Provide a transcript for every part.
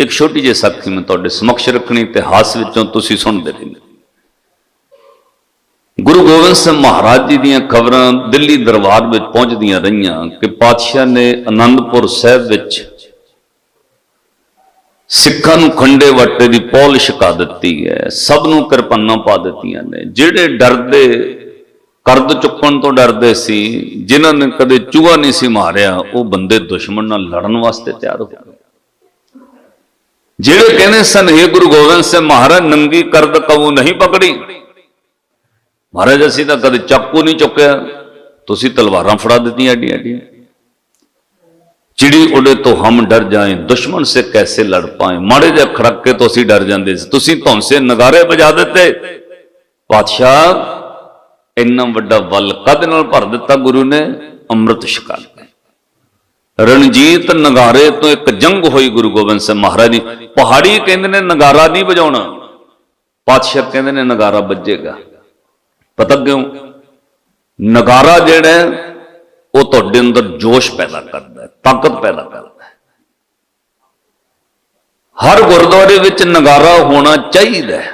ਇੱਕ ਛੋਟੀ ਜਿਹੀ ਸਾਖੀ ਮੈਂ ਤੁਹਾਡੇ ਸਮਕਸ਼ ਰੱਖਣੀ, ਇਤਿਹਾਸ ਵਿੱਚੋਂ ਤੁਸੀਂ ਸੁਣਦੇ ਰਹਿੰਦੇ। ਗੁਰੂ ਗੋਬਿੰਦ ਸਿੰਘ ਮਹਾਰਾਜ ਜੀ ਦੀਆਂ ਖਬਰਾਂ ਦਿੱਲੀ ਦਰਬਾਰ ਵਿੱਚ ਪਹੁੰਚਦੀਆਂ ਰਹੀਆਂ ਕਿ ਪਾਤਸ਼ਾਹ ਨੇ ਆਨੰਦਪੁਰ ਸਾਹਿਬ ਵਿੱਚ ਸਿੱਖਾਂ ਨੂੰ ਖੰਡੇ ਵੱਟੇ ਦੀ ਪੌਲ ਛਕਾ ਦਿੱਤੀ ਹੈ। ਸਭ ਨੂੰ ਕਿਰਪਾਨਾਂ ਪਾ ਦਿੱਤੀਆਂ ਨੇ। ਜਿਹੜੇ ਡਰਦੇ, ਕਰਦ ਚੁੱਕਣ ਤੋਂ ਡਰਦੇ ਸੀ, ਜਿਨ੍ਹਾਂ ਨੇ ਕਦੇ ਚੂਹਾ ਨਹੀਂ ਸੀ ਮਾਰਿਆ, ਉਹ ਬੰਦੇ ਦੁਸ਼ਮਣ ਨਾਲ ਲੜਨ ਵਾਸਤੇ ਤਿਆਰ ਹੋ ਗਏ। ਜਿਹੜੇ ਕਹਿੰਦੇ ਸਨ ਇਹ ਗੁਰੂ ਗੋਬਿੰਦ ਸਿੰਘ, ਮਹਾਰਾਜ ਨੰਗੀ ਕਰਦ ਕਬੂ ਨਹੀਂ ਪਕੜੀ। ਮਹਾਰਾਜ, ਅਸੀਂ ਤਾਂ ਕਦੇ ਚਾਕੂ ਨਹੀਂ ਚੁੱਕਿਆ। ਤੁਸੀਂ ਤਲਵਾਰਾਂ ਫੜਾ ਦਿੱਤੀਆਂ ਏਡੀਆਂ ਏਡੀਆਂ ਚਿੜੀ ਉਡੇ ਤੋਂ ਹਮ ਡਰ ਜਾਏ, ਦੁਸ਼ਮਣ ਸੇ ਕੈਸੇ ਲੜ ਪਾਏ? ਮਾੜੇ ਜਿਹੇ ਖੜਕੇ ਤੋਂ ਅਸੀਂ ਡਰ ਜਾਂਦੇ ਸੀ। ਤੁਸੀਂ ਧੌਂਸੇ ਨਗਾਰੇ ਵਜਾ ਦਿੱਤੇ। ਪਾਤਸ਼ਾਹ, ਇੰਨਾ ਵੱਡਾ ਵੱਲ ਕਦ ਨਾਲ ਭਰ ਦਿੱਤਾ ਗੁਰੂ ਨੇ? ਅੰਮ੍ਰਿਤ ਛਕਾ ਰਣਜੀਤ ਨਗਾਰੇ ਤੋਂ ਇੱਕ ਜੰਗ ਹੋਈ ਗੁਰੂ ਗੋਬਿੰਦ ਸਿੰਘ ਮਹਾਰਾਜ ਦੀ। ਪਹਾੜੀ ਕਹਿੰਦੇ ਨੇ ਨਗਾਰਾ ਨਹੀਂ ਵਜਾਉਣਾ। ਪਾਤਸ਼ਾਹ ਕਹਿੰਦੇ ਨੇ ਨਗਾਰਾ ਵੱਜੇਗਾ। ਪਤਾ ਕਿਉਂ? ਨਗਾਰਾ ਜਿਹੜਾ ਉਹ ਤੁਹਾਡੇ ਅੰਦਰ ਜੋਸ਼ ਪੈਦਾ ਕਰਦਾ ਹੈ, ਤਾਕਤ ਪੈਦਾ ਕਰਦਾ ਹੈ। ਹਰ ਗੁਰਦੁਆਰੇ ਵਿੱਚ ਨਗਾਰਾ ਹੋਣਾ ਚਾਹੀਦਾ ਹੈ।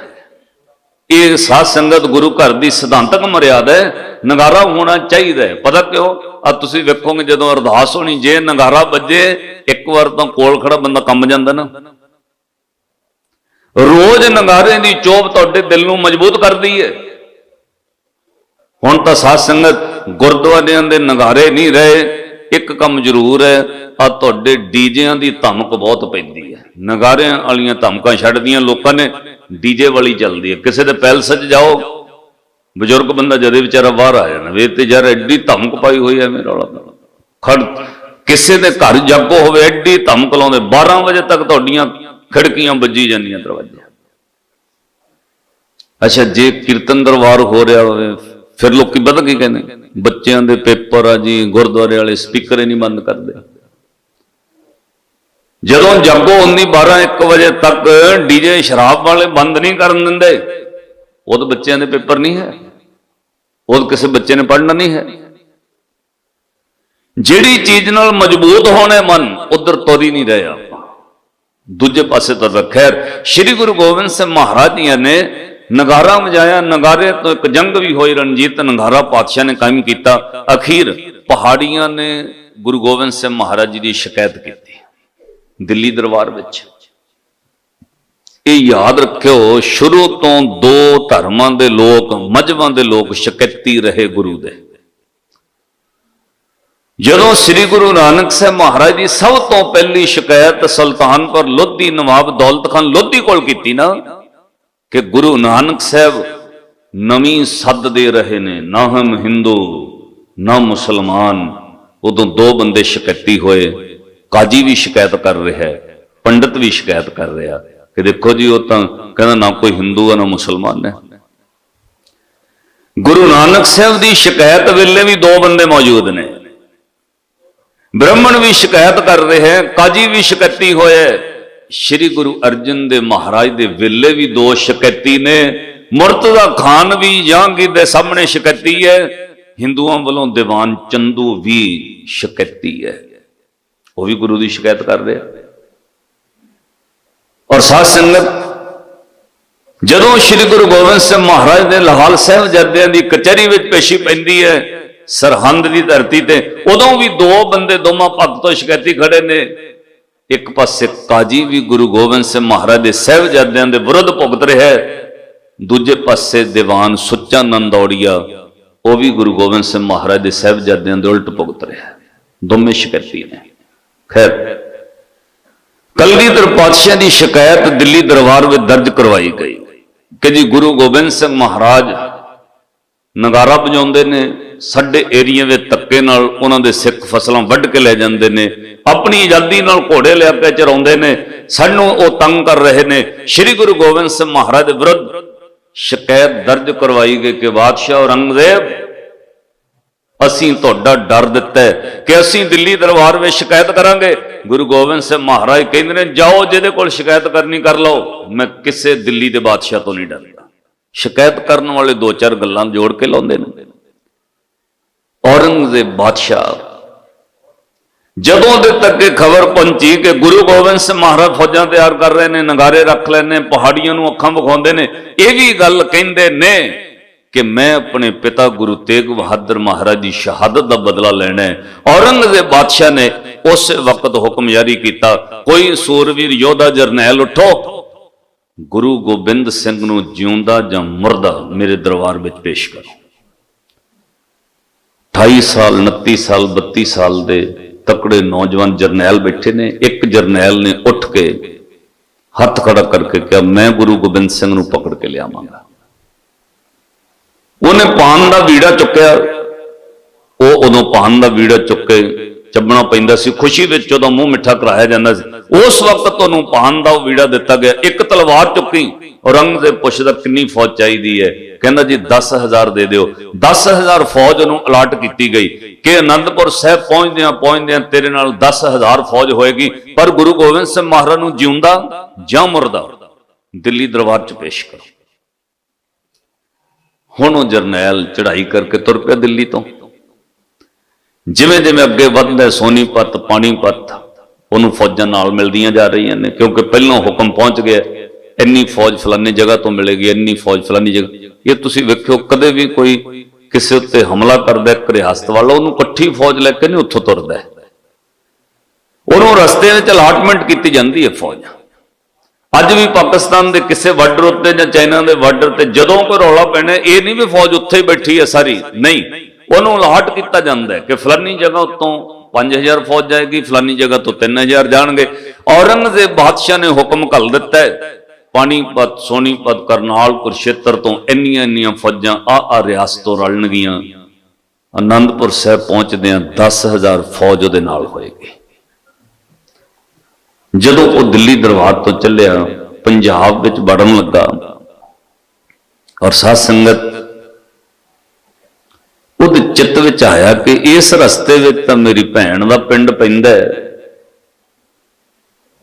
ਇਹ ਸਾਧ ਸੰਗਤ ਗੁਰੂ ਘਰ ਦੀ ਸਿਧਾਂਤਕ ਮਰਿਆਦਾ ਹੈ ਨਗਾਰਾ ਹੋਣਾ ਚਾਹੀਦਾ ਹੈ। ਪਤਾ ਕਿਉਂ? ਆ ਤੁਸੀਂ ਵੇਖੋਗੇ ਜਦੋਂ ਅਰਦਾਸ ਹੋਣੀ, ਜੇ ਨਗਾਰਾ ਵੱਜੇ, ਇੱਕ ਵਾਰ ਤਾਂ ਕੋਲ ਖੜਾ ਬੰਦਾ ਕੰਬ ਜਾਂਦਾ ਨਾ। ਰੋਜ਼ ਨਗਾਰੇ ਦੀ ਚੋਪ ਤੁਹਾਡੇ ਦਿਲ ਨੂੰ ਮਜ਼ਬੂਤ ਕਰਦੀ ਹੈ। ਹੁਣ ਤਾਂ ਸਾਧ ਸੰਗਤ ਗੁਰਦੁਆਰਿਆਂ ਦੇ ਨਗਾਰੇ ਨਹੀਂ ਰਹੇ। ਇੱਕ ਕੰਮ ਜ਼ਰੂਰ ਹੈ, ਆ ਤੁਹਾਡੇ ਡੀਜਿਆਂ ਦੀ ਧਮਕ ਬਹੁਤ ਪੈਂਦੀ ਹੈ। ਨਗਾਰਿਆਂ ਵਾਲੀਆਂ ਧਮਕਾਂ ਛੱਡਦੀਆਂ ਲੋਕਾਂ ਨੇ। ਡੀਜੇ ਵਾਲੀ ਚੱਲਦੀ ਹੈ। ਕਿਸੇ ਦੇ ਪੈਲਸ 'ਚ ਜਾਓ ਬਜ਼ੁਰਗ ਬੰਦਾ ਜਦੇ ਵਿਚਾਰਾ ਬਾਹਰ ਆ ਜਾਣਾ ਵੇ ਤੇ ਯਾਰ ਐਡੀ ਧਮਕ ਪਾਈ ਹੋਈ ਐ ਮੇਰਾ ਰੌਲਾ ਖੜ, ਕਿਸੇ ਦੇ ਘਰ ਜਾਗੋ ਹੋਵੇ, ਐਡੀ ਧਮਕ ਲਾਉਂਦੇ 12 ਵਜੇ ਤੱਕ ਤੁਹਾਡੀਆਂ ਖਿੜਕੀਆਂ ਵੱਜੀ ਜਾਂਦੀਆਂ ਦਰਵਾਜ਼ੇ। ਅੱਛਾ, ਜੇ ਕੀਰਤਨ ਦਰਬਾਰ ਹੋ ਰਿਹਾ ਹੋਵੇ, ਫਿਰ ਲੋਕੀ ਪਤਾ ਕੀ ਕਹਿੰਦੇ? ਬੱਚਿਆਂ ਦੇ ਪੇਪਰ ਆ ਜੀ, ਗੁਰਦੁਆਰੇ ਵਾਲੇ ਸਪੀਕਰ ਹੀ ਨਹੀਂ ਬੰਦ ਕਰਦੇ। ਜਦੋਂ ਜਾਗੋ ਹੁੰਦੀ 12 1 ਵਜੇ ਤੱਕ ਡੀਜੇ ਸ਼ਰਾਬ ਵਾਲੇ ਬੰਦ ਨਹੀਂ ਕਰਨ ਦਿੰਦੇ। ਉਹ ਤਾਂ ਬੱਚਿਆਂ ਦੇ ਪੇਪਰ ਨਹੀਂ ਹੈ। ਉਹ ਕਿਸੇ ਬੱਚੇ ਨੇ ਪੜ੍ਹਨਾ ਨਹੀਂ ਹੈ। ਜਿਹੜੀ ਚੀਜ਼ ਨਾਲ ਮਜ਼ਬੂਤ ਹੋਣਾ ਮਨ, ਉਧਰ ਤੋਰੀ ਨਹੀਂ ਰਹੇ ਆਪਾਂ। ਦੂਜੇ ਪਾਸੇ ਤਾਂ ਖੈਰ, ਸ੍ਰੀ ਗੁਰੂ ਗੋਬਿੰਦ ਸਿੰਘ ਮਹਾਰਾਜ ਜੀ ਨੇ ਨਗਾਰਾ ਵਜਾਇਆ, ਨਗਾਰੇ ਤੋਂ ਇੱਕ ਜੰਗ ਵੀ ਹੋਈ, ਰਣਜੀਤ ਨਗਾਰਾ ਪਾਤਸ਼ਾਹ ਨੇ ਕਾਇਮ ਕੀਤਾ। ਅਖੀਰ ਪਹਾੜੀਆਂ ਨੇ ਗੁਰੂ ਗੋਬਿੰਦ ਸਿੰਘ ਮਹਾਰਾਜ ਜੀ ਦੀ ਸ਼ਿਕਾਇਤ ਕੀਤੀ, ਦਿੱਲੀ ਦਰਬਾਰ ਵਿੱਚ। ਇਹ ਯਾਦ ਰੱਖਿਓ, ਸ਼ੁਰੂ ਤੋਂ ਦੋ ਧਰਮਾਂ ਦੇ ਲੋਕ, ਮਜਬਾਂ ਦੇ ਲੋਕ ਸ਼ਿਕਾਇਤੀ ਰਹੇ ਗੁਰੂ ਦੇ। ਜਦੋਂ ਸ੍ਰੀ ਗੁਰੂ ਨਾਨਕ ਸਾਹਿਬ ਮਹਾਰਾਜ ਦੀ ਸਭ ਤੋਂ ਪਹਿਲੀ ਸ਼ਿਕਾਇਤ ਸੁਲਤਾਨਪੁਰ ਲੋਧੀ ਨਵਾਬ ਦੌਲਤ ਖਾਨ ਲੋਧੀ ਕੋਲ ਕੀਤੀ ਨਾ, ਕਿ ਗੁਰੂ ਨਾਨਕ ਸਾਹਿਬ ਨਵੀਂ ਸੱਦ ਦੇ ਰਹੇ ਨੇ, ਨਾ ਹਮ ਹਿੰਦੂ, ਨਾ ਮੁਸਲਮਾਨ, ਉਦੋਂ ਦੋ ਬੰਦੇ ਸ਼ਿਕਾਇਤੀ ਹੋਏ, ਕਾਜੀ ਵੀ ਸ਼ਿਕਾਇਤ ਕਰ ਰਿਹਾ ਹੈ ਪੰਡਤ ਵੀ ਸ਼ਿਕਾਇਤ ਕਰ ਰਿਹਾ। ਕਿ ਦੇਖੋ ਜੀ, ਉਹ ਤਾਂ ਕਹਿੰਦਾ ਨਾ ਕੋਈ ਹਿੰਦੂ ਹੈ ਨਾ ਮੁਸਲਮਾਨ ਹੈ। ਗੁਰੂ ਨਾਨਕ ਸਾਹਿਬ ਦੀ ਸ਼ਿਕਾਇਤ ਵੇਲੇ ਵੀ ਦੋ ਬੰਦੇ ਮੌਜੂਦ ਨੇ। ਬ੍ਰਾਹਮਣ ਵੀ ਸ਼ਿਕਾਇਤ ਕਰ ਰਹੇ ਹੈ, ਕਾਜੀ ਵੀ ਸ਼ਿਕਾਇਤੀ ਹੋਇਆ ਸ਼੍ਰੀ ਗੁਰੂ ਅਰਜਨ ਦੇ ਮਹਾਰਾਜ ਦੇ ਵੇਲੇ ਵੀ ਦੋ ਸ਼ਿਕਾਇਤੀ ਨੇ। ਮੁਰਤਜ਼ਾ ਖਾਨ ਵੀ ਜਹਾਂਗੀਰ ਦੇ ਸਾਹਮਣੇ ਸ਼ਿਕਾਇਤੀ ਹੈ। ਹਿੰਦੂਆਂ ਵੱਲੋਂ ਦੀਵਾਨ ਚੰਦੂ ਵੀ ਸ਼ਿਕਾਇਤੀ ਹੈ। ਉਹ ਵੀ ਗੁਰੂ ਦੀ ਸ਼ਿਕਾਇਤ ਕਰ ਰਿਹਾ। ਔਰ ਸਾਧ ਸੰਗਤ, ਜਦੋਂ ਸ੍ਰੀ ਗੁਰੂ ਗੋਬਿੰਦ ਸਿੰਘ ਮਹਾਰਾਜ ਦੇ ਲਾਹੌਲ ਸਾਹਿਬ ਜਰਦਿਆਂ ਦੀ ਕਚਹਿਰੀ ਵਿੱਚ ਪੇਸ਼ੀ ਪੈਂਦੀ ਹੈ, ਸਰਹੰਦ ਦੀ ਧਰਤੀ ਤੇ, ਉਦੋਂ ਵੀ ਦੋ ਬੰਦੇ, ਦੋਵਾਂ ਪੱਖ ਤੋਂ ਸ਼ਿਕਾਇਤੀ ਖੜੇ ਨੇ। ਇੱਕ ਪਾਸੇ ਕਾਜੀ ਵੀ ਗੁਰੂ ਗੋਬਿੰਦ ਸਿੰਘ ਮਹਾਰਾਜ ਦੇ ਸਹਿਬਜ਼ਾਦਿਆਂ ਦੇ ਵਿਰੁੱਧ ਭੁਗਤ ਰਿਹਾ ਹੈ, ਦੂਜੇ ਪਾਸੇ ਦੀਵਾਨ ਸੁੱਚਾ ਨੰਦੌੜੀਆ ਉਹ ਵੀ ਗੁਰੂ ਗੋਬਿੰਦ ਸਿੰਘ ਮਹਾਰਾਜ ਦੇ ਸਹਿਬਜ਼ਾਦਿਆਂ ਦੇ ਉਲਟ ਭੁਗਤ ਰਿਹਾ ਹੈ। ਦੋਵੇਂ ਸ਼ਿਕਾਇਤੀ ਨੇ। ਖੈਰ ਕਲਗੀਧਰ ਪਾਤਸ਼ਾਹ ਦੀ ਸ਼ਿਕਾਇਤ ਦਿੱਲੀ ਦਰਬਾਰ ਵਿੱਚ ਦਰਜ ਕਰਵਾਈ ਗਈ ਕਿ ਜੀ ਗੁਰੂ ਗੋਬਿੰਦ ਸਿੰਘ ਮਹਾਰਾਜ ਨਗਾਰਾ ਵਜਾਉਂਦੇ ਨੇ, ਸਾਡੇ ਏਰੀਏ ਵਿੱਚ ਧੱਕੇ ਨਾਲ ਉਹਨਾਂ ਦੇ ਸਿੱਖ ਫਸਲਾਂ ਵੱਢ ਕੇ ਲੈ ਜਾਂਦੇ ਨੇ, ਆਪਣੀ ਆਜ਼ਾਦੀ ਨਾਲ ਘੋੜੇ ਲਿਆ ਕੇ ਚਰਾਉਂਦੇ ਨੇ, ਸਾਨੂੰ ਉਹ ਤੰਗ ਕਰ ਰਹੇ ਨੇ। ਸ੍ਰੀ ਗੁਰੂ ਗੋਬਿੰਦ ਸਿੰਘ ਮਹਾਰਾਜ ਦੇ ਵਿਰੁੱਧ ਸ਼ਿਕਾਇਤ ਦਰਜ ਕਰਵਾਈ ਗਈ ਕਿ ਬਾਦਸ਼ਾਹ ਔਰੰਗਜ਼ੇਬ ਅਸੀਂ ਤੁਹਾਡਾ ਡਰ ਦਿੱਤਾ ਕਿ ਅਸੀਂ ਦਿੱਲੀ ਦਰਬਾਰ ਵਿੱਚ ਸ਼ਿਕਾਇਤ ਕਰਾਂਗੇ। ਗੁਰੂ ਗੋਬਿੰਦ ਸਿੰਘ ਮਹਾਰਾਜ ਕਹਿੰਦੇ ਨੇ, ਜਾਓ, ਜਿਹਦੇ ਕੋਲ ਸ਼ਿਕਾਇਤ ਕਰਨੀ ਕਰ ਲਓ। ਮੈਂ ਕਿਸੇ ਦਿੱਲੀ ਦੇ ਬਾਦਸ਼ਾਹ ਤੋਂ ਨਹੀਂ ਡਰਦਾ। ਸ਼ਿਕਾਇਤ ਕਰਨ ਵਾਲੇ ਦੋ ਚਾਰ ਗੱਲਾਂ ਜੋੜ ਕੇ ਲਾਉਂਦੇ ਨੇ। ਔਰੰਗਜ਼ੇਬ ਬਾਦਸ਼ਾਹ, ਜਦੋਂ ਦੇ ਤੱਕ ਇਹ ਖਬਰ ਪਹੁੰਚੀ ਕਿ ਗੁਰੂ ਗੋਬਿੰਦ ਸਿੰਘ ਮਹਾਰਾਜ ਫੌਜਾਂ ਤਿਆਰ ਕਰ ਰਹੇ ਨੇ, ਨਗਾਰੇ ਰੱਖ ਲੈਣੇ ਪਹਾੜੀਆਂ ਨੂੰ ਅੱਖਾਂ ਵਿਖਾਉਂਦੇ ਨੇ, ਇਹ ਵੀ ਗੱਲ ਕਹਿੰਦੇ ਨੇ ਕਿ ਮੈਂ ਆਪਣੇ ਪਿਤਾ ਗੁਰੂ ਤੇਗ ਬਹਾਦਰ ਮਹਾਰਾਜ ਦੀ ਸ਼ਹਾਦਤ ਦਾ ਬਦਲਾ ਲੈਣਾ ਹੈ। ਔਰੰਗਜ਼ੇਬ ਬਾਦਸ਼ਾਹ ਨੇ ਉਸ ਵਕਤ ਹੁਕਮ ਜਾਰੀ ਕੀਤਾ, ਕੋਈ ਸੂਰਵੀਰ ਯੋਧਾ ਜਰਨੈਲ ਉਠੋ। ਗੁਰੂ ਗੋਬਿੰਦ ਸਿੰਘ ਨੂੰ ਜਿਉਂਦਾ ਜਾਂ ਮਰਦਾ ਮੇਰੇ ਦਰਬਾਰ ਵਿੱਚ ਪੇਸ਼ ਕਰੋ। 28 ਸਾਲ 29 ਸਾਲ 32 ਸਾਲ ਦੇ ਤਕੜੇ ਨੌਜਵਾਨ ਜਰਨੈਲ ਬੈਠੇ ਨੇ। ਇੱਕ ਜਰਨੈਲ ਨੇ ਉੱਠ ਕੇ ਹੱਥ ਖੜਾ ਕਰਕੇ ਕਿਹਾ, ਮੈਂ ਗੁਰੂ ਗੋਬਿੰਦ ਸਿੰਘ ਨੂੰ ਪਕੜ ਕੇ ਲਿਆਵਾਂਗਾ। ਉਹਨੇ ਪਾਨ ਦਾ ਵੀੜਾ ਚੁੱਕਿਆ। ਉਹ ਉਦੋਂ ਪਾਨ ਦਾ ਵੀੜਾ ਚੁੱਕ ਕੇ ਚੱਬਣਾ ਪੈਂਦਾ ਸੀ। ਖੁਸ਼ੀ ਵਿੱਚ ਉਹਦਾ ਮੂੰਹ ਮਿੱਠਾ ਕਰਾਇਆ ਜਾਂਦਾ ਸੀ। ਉਸ ਵਕਤ ਤੁਹਾਨੂੰ ਪਾਨ ਦਾ ਵੀੜਾ ਦਿੱਤਾ ਗਿਆ। ਇੱਕ ਤਲਵਾਰ ਚੁੱਕੀ। ਔਰੰਗਜ਼ੇਬ ਪੁੱਛਦਾ, ਕਿੰਨੀ ਫੌਜ ਚਾਹੀਦੀ ਹੈ? ਕਹਿੰਦਾ, ਜੀ 10000 ਦੇ ਦਿਓ। 10000 ਫੌਜ ਉਹਨੂੰ ਅਲਾਟ ਕੀਤੀ ਗਈ। ਕਿ ਅਨੰਦਪੁਰ ਸਾਹਿਬ ਪਹੁੰਚਦਿਆਂ ਪਹੁੰਚਦਿਆਂ ਤੇਰੇ ਨਾਲ 10000 ਫੌਜ ਹੋਏਗੀ। ਪਰ ਗੁਰੂ ਗੋਬਿੰਦ ਸਿੰਘ ਮਹਾਰਾਜ ਨੂੰ ਜਿਉਂਦਾ ਜਾਂ ਮੁਰਦਾ? ਦਿੱਲੀ ਦਰਬਾਰ 'ਚ ਪੇਸ਼ ਕਰੋ। ਹੁਣ ਉਹ ਜਰਨੈਲ ਚੜ੍ਹਾਈ ਕਰਕੇ ਤੁਰ ਪਿਆ ਦਿੱਲੀ ਤੋਂ। ਜਿਵੇਂ ਜਿਵੇਂ ਅੱਗੇ ਵੱਧਦਾ ਸੋਨੀਪਤ ਪਾਣੀਪਤ ਉਹਨੂੰ ਫੌਜਾਂ ਨਾਲ ਮਿਲਦੀਆਂ ਜਾ ਰਹੀਆਂ ਨੇ ਕਿਉਂਕਿ ਪਹਿਲਾਂ ਹੁਕਮ ਪਹੁੰਚ ਗਿਆ ਇੰਨੀ ਫੌਜ ਫਲਾਨੀ ਜਗ੍ਹਾ ਤੋਂ ਮਿਲੇਗੀ ਇੰਨੀ ਫੌਜ ਫਲਾਨੀ ਜਗ੍ਹਾ। ਇਹ ਤੁਸੀਂ ਵੇਖਿਓ ਕਦੇ ਵੀ ਕੋਈ ਕਿਸੇ ਉੱਤੇ ਹਮਲਾ ਕਰਦਾ ਹੈ, ਰਿਆਸਤ ਵਾਲਾ ਉਹਨੂੰ ਇਕੱਠੀ ਫੌਜ ਲੈ ਕੇ ਨਹੀਂ ਉੱਥੋਂ ਤੁਰਦਾ। ਉਹਨੂੰ ਰਸਤੇ ਵਿੱਚ ਅਲਾਟਮੈਂਟ ਕੀਤੀ ਜਾਂਦੀ ਹੈ ਫੌਜ। ਅੱਜ ਵੀ ਪਾਕਿਸਤਾਨ ਦੇ ਕਿਸੇ ਬਾਰਡਰ ਉੱਤੇ ਜਾਂ ਚਾਈਨਾ ਦੇ ਬਾਰਡਰ ਤੇ ਜਦੋਂ ਕੋਈ ਰੌਲਾ ਪੈਣਾ, ਇਹ ਨਹੀਂ ਵੀ ਫੌਜ ਉੱਥੇ ਹੀ ਬੈਠੀ ਹੈ ਸਾਰੀ। ਨਹੀਂ, ਉਹਨੂੰ ਅਲਾਟ ਕੀਤਾ ਜਾਂਦਾ ਕਿ ਫਲਾਨੀ ਜਗ੍ਹਾ ਉੱਤੋਂ 5000 ਫੌਜ ਜਾਏਗੀ, ਫਲਾਨੀ ਜਗ੍ਹਾ ਤੋਂ 3000 ਜਾਣਗੇ। ਔਰੰਗਜ਼ੇਬ ਬਾਦਸ਼ਾਹ ਨੇ ਹੁਕਮ ਘੱਲ ਦਿੱਤਾ ਹੈ, ਪਾਣੀਪਤ, ਸੋਨੀਪਤ ਕਰਨਾਲ ਕੁਰਸ਼ੇਤਰ ਤੋਂ ਇੰਨੀਆਂ ਇੰਨੀਆਂ ਫੌਜਾਂ ਆ ਆ ਰਿਆਸਤ ਤੋਂ ਰਲਣਗੀਆਂ। ਅਨੰਦਪੁਰ ਸਾਹਿਬ ਪਹੁੰਚਦਿਆਂ 10000 ਫੌਜ ਉਹਦੇ ਨਾਲ ਹੋਏਗੀ। ਜਦੋਂ ਉਹ ਦਿੱਲੀ ਦਰਬਾਰ ਤੋਂ ਚੱਲਿਆ, ਪੰਜਾਬ ਵਿੱਚ ਵੜਨ ਲੱਗਾ ਔਰ ਸਾਧ ਸੰਗਤ ਉਹਦੇ ਚਿੱਤ ਵਿੱਚ ਆਇਆ ਕਿ ਇਸ ਰਸਤੇ ਵਿੱਚ ਤਾਂ ਮੇਰੀ ਭੈਣ ਦਾ ਪਿੰਡ ਪੈਂਦਾ ਹੈ।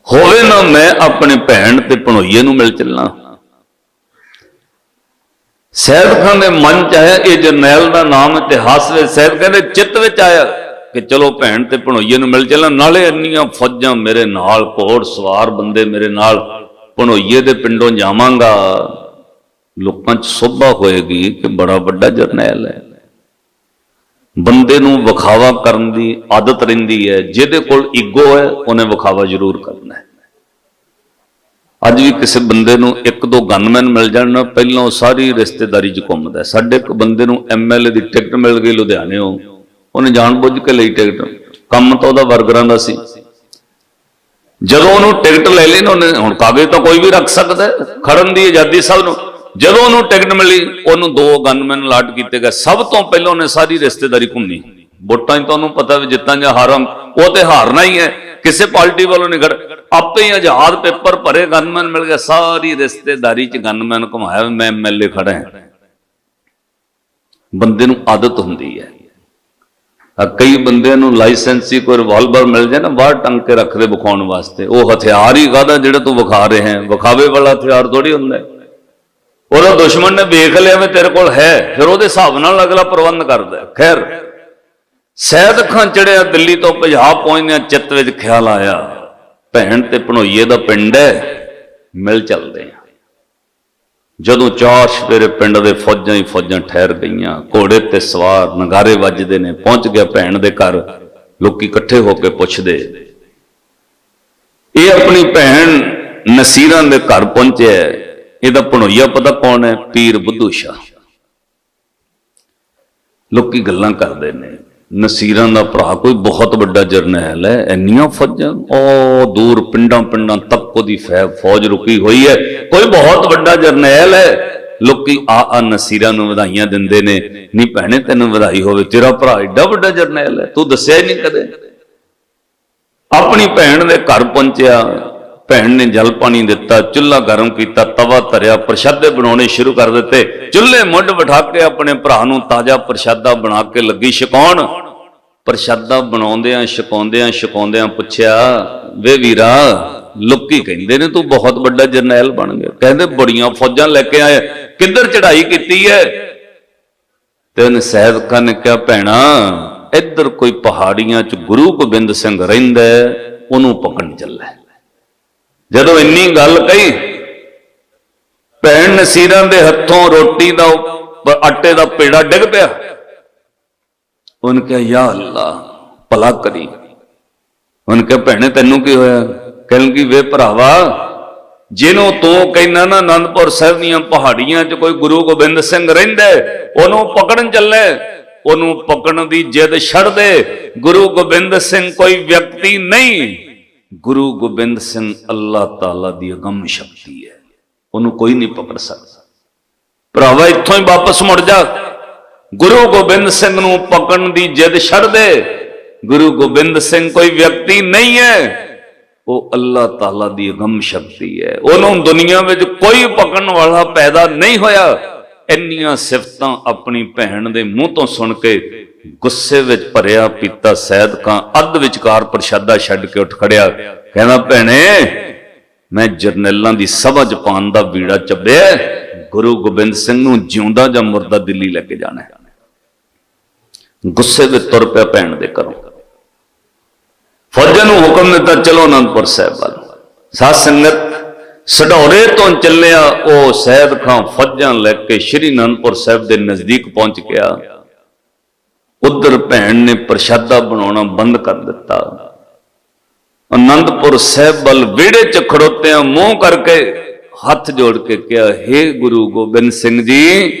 ਹੋਵੇ ਨਾ ਮੈਂ ਆਪਣੇ ਭੈਣ ਤੇ ਭਣੋਈਏ ਨੂੰ ਮਿਲ ਚੱਲਾਂ। ਸੈਦ ਖਾਨ ਦੇ ਮਨ ਚ ਆਇਆ, ਇਹ ਜਰਨੈਲ ਦਾ ਨਾਮ ਇਤਿਹਾਸ ਵਿੱਚ ਸੈਦ ਕਹਿੰਦੇ, ਚਿੱਤ ਵਿੱਚ ਆਇਆ। ਕਿ ਚਲੋ ਭੈਣ ਤੇ ਭਣੋਈਏ ਨੂੰ ਮਿਲ ਚੱਲਾਂ, ਨਾਲੇ ਇੰਨੀਆਂ ਫੌਜਾਂ ਮੇਰੇ ਨਾਲ, ਘੋੜ ਸਵਾਰ ਬੰਦੇ ਮੇਰੇ ਨਾਲ, ਭਣੋਈਏ ਦੇ ਪਿੰਡੋਂ ਜਾਵਾਂਗਾ। ਲੋਕਾਂ 'ਚ ਸੋਭਾ ਹੋਏਗੀ ਕਿ ਬੜਾ ਵੱਡਾ ਜਰਨੈਲ ਹੈ। ਬੰਦੇ ਨੂੰ ਵਿਖਾਵਾ ਕਰਨ ਦੀ ਆਦਤ ਰਹਿੰਦੀ ਹੈ, ਜਿਹਦੇ ਕੋਲ ਈਗੋ ਹੈ, ਉਹਨੇ ਵਿਖਾਵਾ ਜ਼ਰੂਰ ਕਰਨਾ ਹੈ। ਅੱਜ ਵੀ ਕਿਸੇ ਬੰਦੇ ਨੂੰ ਇੱਕ ਦੋ ਗਨਮੈਨ ਮਿਲ ਜਾਣ ਪਹਿਲਾਂ ਉਹ ਸਾਰੀ ਰਿਸ਼ਤੇਦਾਰੀ 'ਚ ਘੁੰਮਦਾ ਸਾਡੇ ਇੱਕ ਬੰਦੇ ਨੂੰ ਐਮਐਲਏ ਦੀ ਟਿਕਟ ਮਿਲ ਗਈ ਲੁਧਿਆਣੇੋਂ। ਉਹਨੇ ਜਾਣਬੁੱਝ ਕੇ ਲਈ ਟਿਕਟ। ਕੰਮ ਤਾਂ ਉਹਦਾ ਵਰਗਰਾਂ ਦਾ ਸੀ। ਜਦੋਂ ਉਹਨੂੰ ਟਿਕਟ ਲੈ ਲਈ ਨਾ ਉਹਨੇ, ਹੁਣ ਕਾਗਜ਼ ਤਾਂ ਕੋਈ ਵੀ ਰੱਖ ਸਕਦਾ ਖੜਨ ਦੀ ਆਜ਼ਾਦੀ ਸਭ ਨੂੰ। ਜਦੋਂ ਉਹਨੂੰ ਟਿਕਟ ਮਿਲੀ, ਉਹਨੂੰ ਦੋ ਗਨਮੈਨ ਅਲਾਟ ਕੀਤੇ ਗਏ। ਸਭ ਤੋਂ ਪਹਿਲਾਂ ਉਹਨੇ ਸਾਰੀ ਰਿਸ਼ਤੇਦਾਰੀ ਘੁੰਮੀ। ਵੋਟਾਂ 'ਚ ਤਾਂ ਉਹਨੂੰ ਪਤਾ ਵੀ ਜਿੱਤਾਂ ਜਾਂ ਹਾਰਾਂ ਉਹ ਤੇ ਹਾਰਨਾ ਹੀ ਹੈ। ਕਿਸੇ ਪਾਰਟੀ ਵੱਲੋਂ ਨਹੀਂ ਖੜ ਆਪੇ ਹੀ ਆਜ਼ਾਦ ਪੇਪਰ ਭਰੇ ਗਨਮੈਨ ਮਿਲ ਗਿਆ ਸਾਰੀ ਰਿਸ਼ਤੇਦਾਰੀ 'ਚ ਗਨਮੈਨ ਘੁਮਾਇਆ ਵੀ ਮੈਂ ਐਮਐਲਏ ਖੜਾ ਹਾਂ। ਬੰਦੇ ਨੂੰ ਆਦਤ ਹੁੰਦੀ ਹੈ। ਕਈ ਬੰਦਿਆਂ ਨੂੰ ਲਾਇਸੈਂਸੀ ਕੋਈ ਰਿਵਾਲਵਰ ਮਿਲ ਜਾਏ ਨਾ, ਬਾਹਰ ਟੰਗ ਕੇ ਰੱਖਦੇ ਵਿਖਾਉਣ ਵਾਸਤੇ। ਉਹ ਹਥਿਆਰ ਹੀ ਕਾਹਦਾ ਜਿਹੜਾ ਤੂੰ ਵਿਖਾ ਰਹੇ ਹੈ? ਵਿਖਾਵੇ ਵਾਲਾ ਹਥਿਆਰ ਥੋੜੀ ਹੁੰਦਾ ਹੈ। ਉਹਦਾ ਦੁਸ਼ਮਣ ਨੇ ਵੇਖ ਲਿਆ ਵੀ ਤੇਰੇ ਕੋਲ ਹੈ, ਫਿਰ ਉਹਦੇ ਹਿਸਾਬ ਨਾਲ ਅਗਲਾ ਪ੍ਰਬੰਧ ਕਰਦਾ ਖੈਰ, ਸੈਦ ਖਾਂ ਚੜਿਆ ਦਿੱਲੀ ਤੋਂ ਪੰਜਾਬ ਪਹੁੰਚਦਿਆਂ ਚਿੱਤ ਵਿੱਚ ਖਿਆਲ ਆਇਆ, ਭੈਣ ਤੇ ਭਣੋਈਏ ਦਾ ਪਿੰਡ ਹੈ, ਮਿਲ ਚੱਲਦੇ ਆ ਜਦੋਂ ਚਾਰ ਸਵੇਰੇ ਪਿੰਡ ਦੇ ਫੌਜਾਂ ਹੀ ਫੌਜਾਂ ਠਹਿਰ ਗਈਆਂ, ਘੋੜੇ ਤੇ ਸਵਾਰ ਨਗਾਰੇ ਵੱਜਦੇ ਨੇ, ਪਹੁੰਚ ਗਿਆ ਭੈਣ ਦੇ ਘਰ, ਲੋਕੀ ਇਕੱਠੇ ਹੋ ਕੇ ਪੁੱਛਦੇ, ਇਹ ਆਪਣੀ ਭੈਣ ਨਸੀਰਾਂ ਦੇ ਘਰ ਪਹੁੰਚਿਆ ਇਹਦਾ ਭਣੋਈਆ ਪਤਾ ਕੌਣ ਹੈ? ਪੀਰ ਬੁੱਧੂ ਸ਼ਾਹ। ਲੋਕੀ ਗੱਲਾਂ ਕਰਦੇ ਨੇ। ਨਸੀਰਾਂ ਦਾ ਭਰਾ ਕੋਈ ਬਹੁਤ ਵੱਡਾ ਜਰਨੈਲ ਹੈ, ਇੰਨੀਆਂ ਫੌਜਾਂ, ਉਹ ਦੂਰ ਪਿੰਡਾਂ ਪਿੰਡਾਂ ਤੱਕ ਉਹਦੀ ਫੈ- ਫੌਜ ਰੁਕੀ ਹੋਈ ਹੈ। ਕੋਈ ਬਹੁਤ ਵੱਡਾ ਜਰਨੈਲ ਹੈ। ਲੋਕੀ ਆ ਆ ਨਸੀਰਾਂ ਨੂੰ ਵਧਾਈਆਂ ਦਿੰਦੇ ਨੇ। ਨਹੀਂ ਭੈਣੇ, ਤੈਨੂੰ ਵਧਾਈ ਹੋਵੇ। ਤੇਰਾ ਭਰਾ ਏਡਾ ਵੱਡਾ ਜਰਨੈਲ ਹੈ। ਤੂੰ ਦੱਸਿਆ ਹੀ ਨਹੀਂ ਕਦੇ। ਆਪਣੀ ਭੈਣ ਦੇ ਘਰ ਪਹੁੰਚਿਆ। ਭੈਣ ਨੇ ਜਲ ਪਾਣੀ ਦਿੱਤਾ, ਚੁੱਲ੍ਹਾ ਗਰਮ ਕੀਤਾ, ਤਵਾ ਧਰਿਆ, ਪ੍ਰਸ਼ਾਦੇ ਬਣਾਉਣੇ ਸ਼ੁਰੂ ਕਰ ਦਿੱਤੇ। ਚੁੱਲ੍ਹੇ ਮੁੱਢ ਬਿਠਾ ਕੇ ਆਪਣੇ ਭਰਾ ਨੂੰ ਤਾਜ਼ਾ ਪ੍ਰਸ਼ਾਦਾ ਬਣਾ ਕੇ ਲੱਗੀ ਛਕਾਉਣ। ਪ੍ਰਸ਼ਾਦਾ ਬਣਾਉਂਦਿਆਂ, ਛਕਾਉਂਦਿਆਂ ਛਕਾਉਂਦਿਆਂ ਪੁੱਛਿਆ, ਵੇ ਵੀਰਾ, ਲੋਕੀ ਕਹਿੰਦੇ ਨੇ ਤੂੰ ਬਹੁਤ ਵੱਡਾ ਜਰਨੈਲ ਬਣ ਗਿਆ। ਕਹਿੰਦੇ ਬੜੀਆਂ ਫੌਜਾਂ ਲੈ ਕੇ ਆਏ ਕਿੱਧਰ ਚੜ੍ਹਾਈ ਕੀਤੀ ਹੈ ਤੇ ਉਹਨੇ ਸੈਦ ਖਾਨ ਨੇ ਕਿਹਾ, ਭੈਣਾ, ਇੱਧਰ ਕੋਈ ਪਹਾੜੀਆਂ 'ਚ ਗੁਰੂ ਗੋਬਿੰਦ ਸਿੰਘ ਰਹਿੰਦਾ ਉਹਨੂੰ ਪਕੜਨ ਚੱਲਾ ਜਦੋਂ ਇੰਨੀ ਗੱਲ ਕਹੀ, ਭੈਣ ਨਸੀਰਾਂ ਦੇ ਹੱਥੋਂ ਰੋਟੀ ਦਾ ਆਟੇ ਦਾ ਪੇੜਾ ਡਿੱਗ ਪਿਆ। ਉਹਨੇ ਕਿਹਾ, ਯਾ ਅੱਲਾ, ਭਲਾ ਕਰੀ। ਉਹਨੇ ਕਿਹਾ, ਭੈਣੇ, ਤੈਨੂੰ ਕੀ ਹੋਇਆ? ਕਹਿਣ ਕੀ ਵੇ ਭਰਾਵਾ, ਜਿਹਨੂੰ ਤੂੰ ਕਹਿੰਦਾ ਨਾ, ਅਨੰਦਪੁਰ ਸਾਹਿਬ ਦੀਆਂ ਪਹਾੜੀਆਂ 'ਚ ਕੋਈ ਗੁਰੂ ਗੋਬਿੰਦ ਸਿੰਘ ਰਹਿੰਦਾ ਉਹਨੂੰ ਪਕੜਨ ਚੱਲੇ। ਉਹਨੂੰ ਪਕੜਨ ਦੀ ਜਿੱਦ ਛੱਡ ਦੇ। ਗੁਰੂ ਗੋਬਿੰਦ ਸਿੰਘ ਕੋਈ ਵਿਅਕਤੀ ਨਹੀਂ। ਗੁਰੂ ਗੋਬਿੰਦ ਸਿੰਘ ਅੱਲਾਹ ਤਾਲਾ ਦੀ ਅਗੰਮ ਸ਼ਕਤੀ ਹੈ। ਉਹਨੂੰ ਕੋਈ ਨਹੀਂ ਪਕੜ ਸਕਦਾ। ਭਰਾਵਾ, ਇੱਥੋਂ ਹੀ ਵਾਪਸ ਮੁੜ ਜਾ। ਗੁਰੂ ਗੋਬਿੰਦ ਸਿੰਘ ਨੂੰ ਪਕੜਨ ਦੀ ਜਿੱਦ ਛੱਡ ਦੇ। ਗੁਰੂ ਗੋਬਿੰਦ ਸਿੰਘ ਕੋਈ ਵਿਅਕਤੀ ਨਹੀਂ ਹੈ। ਉਹ ਅੱਲਾਹ ਤਾਲਾ ਦੀ ਅਗੰਮ ਸ਼ਕਤੀ ਹੈ। ਉਹਨੂੰ ਦੁਨੀਆ ਵਿੱਚ ਕੋਈ ਪਕੜਨ ਵਾਲਾ ਪੈਦਾ ਨਹੀਂ ਹੋਇਆ। ਇੰਨੀਆਂ ਸਿਫਤਾਂ ਆਪਣੀ ਭੈਣ ਦੇ ਮੂੰਹ ਤੋਂ ਸੁਣ ਕੇ ਗੁੱਸੇ ਵਿੱਚ ਭਰਿਆ ਪੀਤਾ ਸੈਦ ਖਾਂ, ਅੱਧ ਵਿਚਕਾਰ ਪ੍ਰਸ਼ਾਦਾ ਛੱਡ ਕੇ ਉੱਠ ਖੜਿਆ। ਕਹਿੰਦਾ ਭੈਣੇ, ਮੈਂ ਜਰਨੈਲਾਂ ਦੀ ਸਭਾ ਚ ਪਾਉਣ ਦਾ ਵੀੜਾ ਚੱਬਿਆ ਗੁਰੂ ਗੋਬਿੰਦ ਸਿੰਘ ਨੂੰ ਜਿਉਂਦਾ ਜਾਂ ਮੁਰਦਾ ਦਿੱਲੀ ਲੈ ਕੇ ਜਾਣਾ ਗੁੱਸੇ ਵਿੱਚ ਤੁਰ ਪਿਆ ਭੈਣ ਦੇ ਘਰੋਂ। ਫੌਜਾਂ ਨੂੰ ਹੁਕਮ ਦਿੱਤਾ, ਚਲੋ ਅਨੰਦਪੁਰ ਸਾਹਿਬ ਵੱਲ। ਸਾਧ ਸੰਗਤ ਸਢੌਰੇ ਤੋਂ ਚੱਲਿਆ, ਉਹ ਸੈਦ ਖਾਂ ਫੱਜਾਂ ਲੈ ਕੇ ਸ਼੍ਰੀ ਅਨੰਦਪੁਰ ਸਾਹਿਬ ਦੇ ਨਜ਼ਦੀਕ ਪਹੁੰਚ ਗਿਆ। ਉਧਰ ਭੈਣ ਨੇ ਪ੍ਰਸ਼ਾਦਾ ਬਣਾਉਣਾ ਬੰਦ ਕਰ ਦਿੱਤਾ। ਅਨੰਦਪੁਰ ਸਾਹਿਬ ਵੱਲ ਵਿਹੜੇ ਚ ਖੜੋਤਿਆਂ ਮੂੰਹ ਕਰਕੇ ਹੱਥ ਜੋੜ ਕੇ ਕਿਹਾ हे ਗੁਰੂ ਗੋਬਿੰਦ ਸਿੰਘ ਜੀ,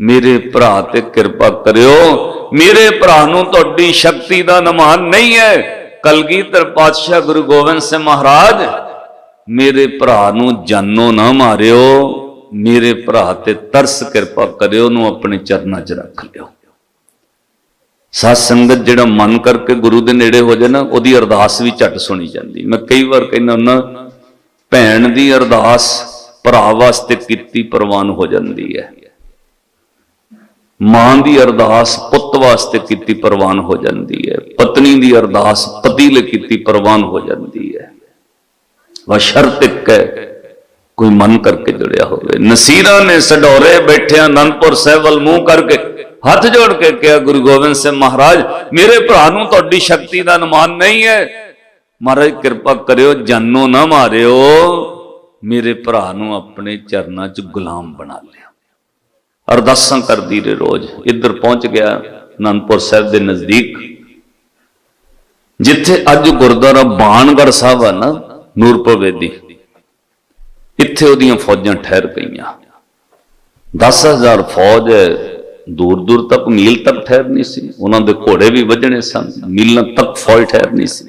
ਮੇਰੇ ਭਰਾ ਤੇ ਕਿਰਪਾ ਕਰਿਓ। ਮੇਰੇ ਭਰਾ ਨੂੰ ਤੁਹਾਡੀ ਸ਼ਕਤੀ ਦਾ ਨਮਾਨ ਨਹੀਂ ਹੈ। ਕਲਗੀਧਰ ਪਾਤਸ਼ਾਹ ਗੁਰੂ ਗੋਬਿੰਦ ਸਿੰਘ ਮਹਾਰਾਜ ਮੇਰੇ ਭਰਾ ਨੂੰ ਜਾਨੋ ਨਾ ਮਾਰਿਓ, ਮੇਰੇ ਭਰਾ ਤੇ ਤਰਸ ਕਿਰਪਾ ਕਰਿਓ ਨੂੰ ਆਪਣੇ ਚਰਨਾਂ 'ਚ ਰੱਖ ਲਿਓ। ਸਾਧ ਸੰਗਤ ਜਿਹੜਾ ਮਨ ਕਰਕੇ ਗੁਰੂ ਦੇ ਨੇੜੇ ਹੋ ਜਾਏ ਨਾ, ਉਹਦੀ ਅਰਦਾਸ ਵੀ ਝਟ ਸੁਣੀ ਜਾਂਦੀ। ਮੈਂ ਕਈ ਵਾਰ ਕਹਿੰਦਾ ਹੁੰਦਾ, ਭੈਣ ਦੀ ਅਰਦਾਸ ਭਰਾ ਵਾਸਤੇ ਕੀਤੀ ਪ੍ਰਵਾਨ ਹੋ ਜਾਂਦੀ ਹੈ। ਮਾਂ ਦੀ ਅਰਦਾਸ ਪੁੱਤ ਵਾਸਤੇ ਕੀਤੀ ਪ੍ਰਵਾਨ ਹੋ ਜਾਂਦੀ ਹੈ। ਪਤਨੀ ਦੀ ਅਰਦਾਸ ਪਤੀ ਲਈ ਕੀਤੀ ਪ੍ਰਵਾਨ ਹੋ ਜਾਂਦੀ ਹੈ। ਵਾ ਸ਼ਰਤ ਇੱਕ ਹੈ ਕੋਈ ਮਨ ਕਰਕੇ ਜੁੜਿਆ ਹੋਵੇ। ਨਸੀਰਾਂ ਨੇ ਸਡੋਰੇ ਬੈਠਿਆ ਅਨੰਦਪੁਰ ਸਾਹਿਬ ਵੱਲ ਮੂੰਹ ਕਰਕੇ ਹੱਥ ਜੋੜ ਕੇ ਕਿਹਾ, ਗੁਰੂ ਗੋਬਿੰਦ ਸਿੰਘ ਮਹਾਰਾਜ, ਮੇਰੇ ਭਰਾ ਨੂੰ ਤੁਹਾਡੀ ਸ਼ਕਤੀ ਦਾ ਅਨੁਮਾਨ ਨਹੀਂ ਹੈ। ਮਹਾਰਾਜ, ਕਿਰਪਾ ਕਰਿਓ, ਜਾਨੋ ਨਾ ਮਾਰਿਓ। ਮੇਰੇ ਭਰਾ ਨੂੰ ਆਪਣੇ ਚਰਨਾਂ 'ਚ ਗੁਲਾਮ ਬਣਾ ਲਿਆ। ਅਰਦਾਸਾਂ ਕਰਦੀ ਰਹੇ ਰੋਜ਼। ਇੱਧਰ ਪਹੁੰਚ ਗਿਆ ਅਨੰਦਪੁਰ ਸਾਹਿਬ ਦੇ ਨਜ਼ਦੀਕ। ਜਿੱਥੇ ਅੱਜ ਗੁਰਦੁਆਰਾ ਬਾਣਗੜ ਸਾਹਿਬ ਆ ਨਾ ਨੂਰਪੁਰ ਵੇਦੀ ਇੱਥੇ ਉਹਦੀਆਂ ਫੌਜਾਂ ਠਹਿਰ ਗਈਆਂ 10000 ਫੌਜ ਦੂਰ ਦੂਰ ਤੱਕ ਮੀਲ ਤੱਕ ਠਹਿਰਨੀ ਸੀ। ਉਹਨਾਂ ਦੇ ਘੋੜੇ ਵੀ ਵੱਜਣੇ ਸਨ, ਮੀਲਾਂ ਤੱਕ ਫੌਜ ਠਹਿਰਨੀ ਸੀ।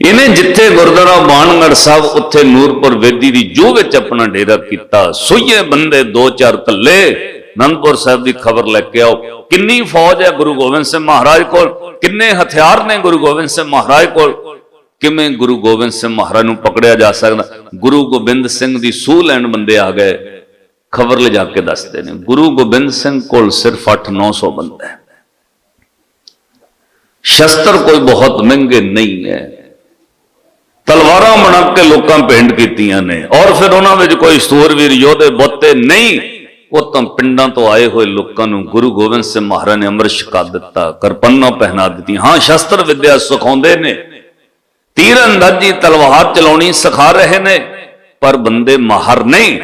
ਇਹਨੇ ਜਿੱਥੇ ਗੁਰਦੁਆਰਾ ਬਾਣਗੜ ਸਾਹਿਬ, ਉੱਥੇ ਨੂਰਪੁਰ ਵੇਦੀ ਦੀ ਜੋ ਵਿੱਚ ਆਪਣਾ ਡੇਰਾ ਕੀਤਾ। ਸੋਈਏ ਬੰਦੇ ਦੋ ਚਾਰ ਕੱਲੇ। ਅਨੰਦਪੁਰ ਸਾਹਿਬ ਦੀ ਖਬਰ ਲੈ ਕੇ ਆਓ। ਕਿੰਨੀ ਫੌਜ ਹੈ ਗੁਰੂ ਗੋਬਿੰਦ ਸਿੰਘ ਮਹਾਰਾਜ ਕੋਲ? ਕਿੰਨੇ ਹਥਿਆਰ ਨੇ ਗੁਰੂ ਗੋਬਿੰਦ ਸਿੰਘ ਮਹਾਰਾਜ ਕੋਲ? ਕਿਵੇਂ ਗੁਰੂ ਗੋਬਿੰਦ ਸਿੰਘ ਮਹਾਰਾਜ ਨੂੰ ਪਕੜਿਆ ਜਾ ਸਕਦਾ? ਗੁਰੂ ਗੋਬਿੰਦ ਸਿੰਘ ਦੀ ਸੂਹ ਲੈਣ ਬੰਦੇ ਆ ਗਏ। ਖਬਰ ਲਿਜਾ ਕੇ ਦੱਸਦੇ ਨੇ, ਗੁਰੂ ਗੋਬਿੰਦ ਸਿੰਘ ਕੋਲ ਸਿਰਫ 8-900 ਬੰਦਾ ਹੈ। ਸ਼ਸਤਰ ਕੋਈ ਬਹੁਤ ਮਹਿੰਗੇ ਨਹੀਂ ਹੈ। ਤਲਵਾਰਾਂ ਬਣਾ ਕੇ ਲੋਕਾਂ ਪਿੰਡ ਕੀਤੀਆਂ ਨੇ, ਔਰ ਫਿਰ ਉਹਨਾਂ ਵਿੱਚ ਕੋਈ ਸੂਰਵੀਰ ਯੋਧੇ ਬੋਤੇ ਨਹੀਂ। ਉਹ ਤਾਂ ਪਿੰਡਾਂ ਤੋਂ ਆਏ ਹੋਏ ਲੋਕਾਂ ਨੂੰ ਗੁਰੂ ਗੋਬਿੰਦ ਸਿੰਘ ਮਹਾਰਾਜ ਨੇ ਅੰਮ੍ਰਿਤ ਛਕਾ ਦਿੱਤਾ, ਕਰਪੰਨਾ ਪਹਿਨਾ ਦਿੱਤੀਆਂ। ਹਾਂ, ਸ਼ਸਤਰ ਵਿਦਿਆ ਸਿਖਾਉਂਦੇ ਨੇ। ਤੀਰ ਅੰਦਾਜ਼ੀ ਤਲਵਾਰ ਚਲਾਉਣੀ ਸਿਖਾ ਰਹੇ ਨੇ, ਪਰ ਬੰਦੇ ਮਾਹਰ ਨਹੀਂ।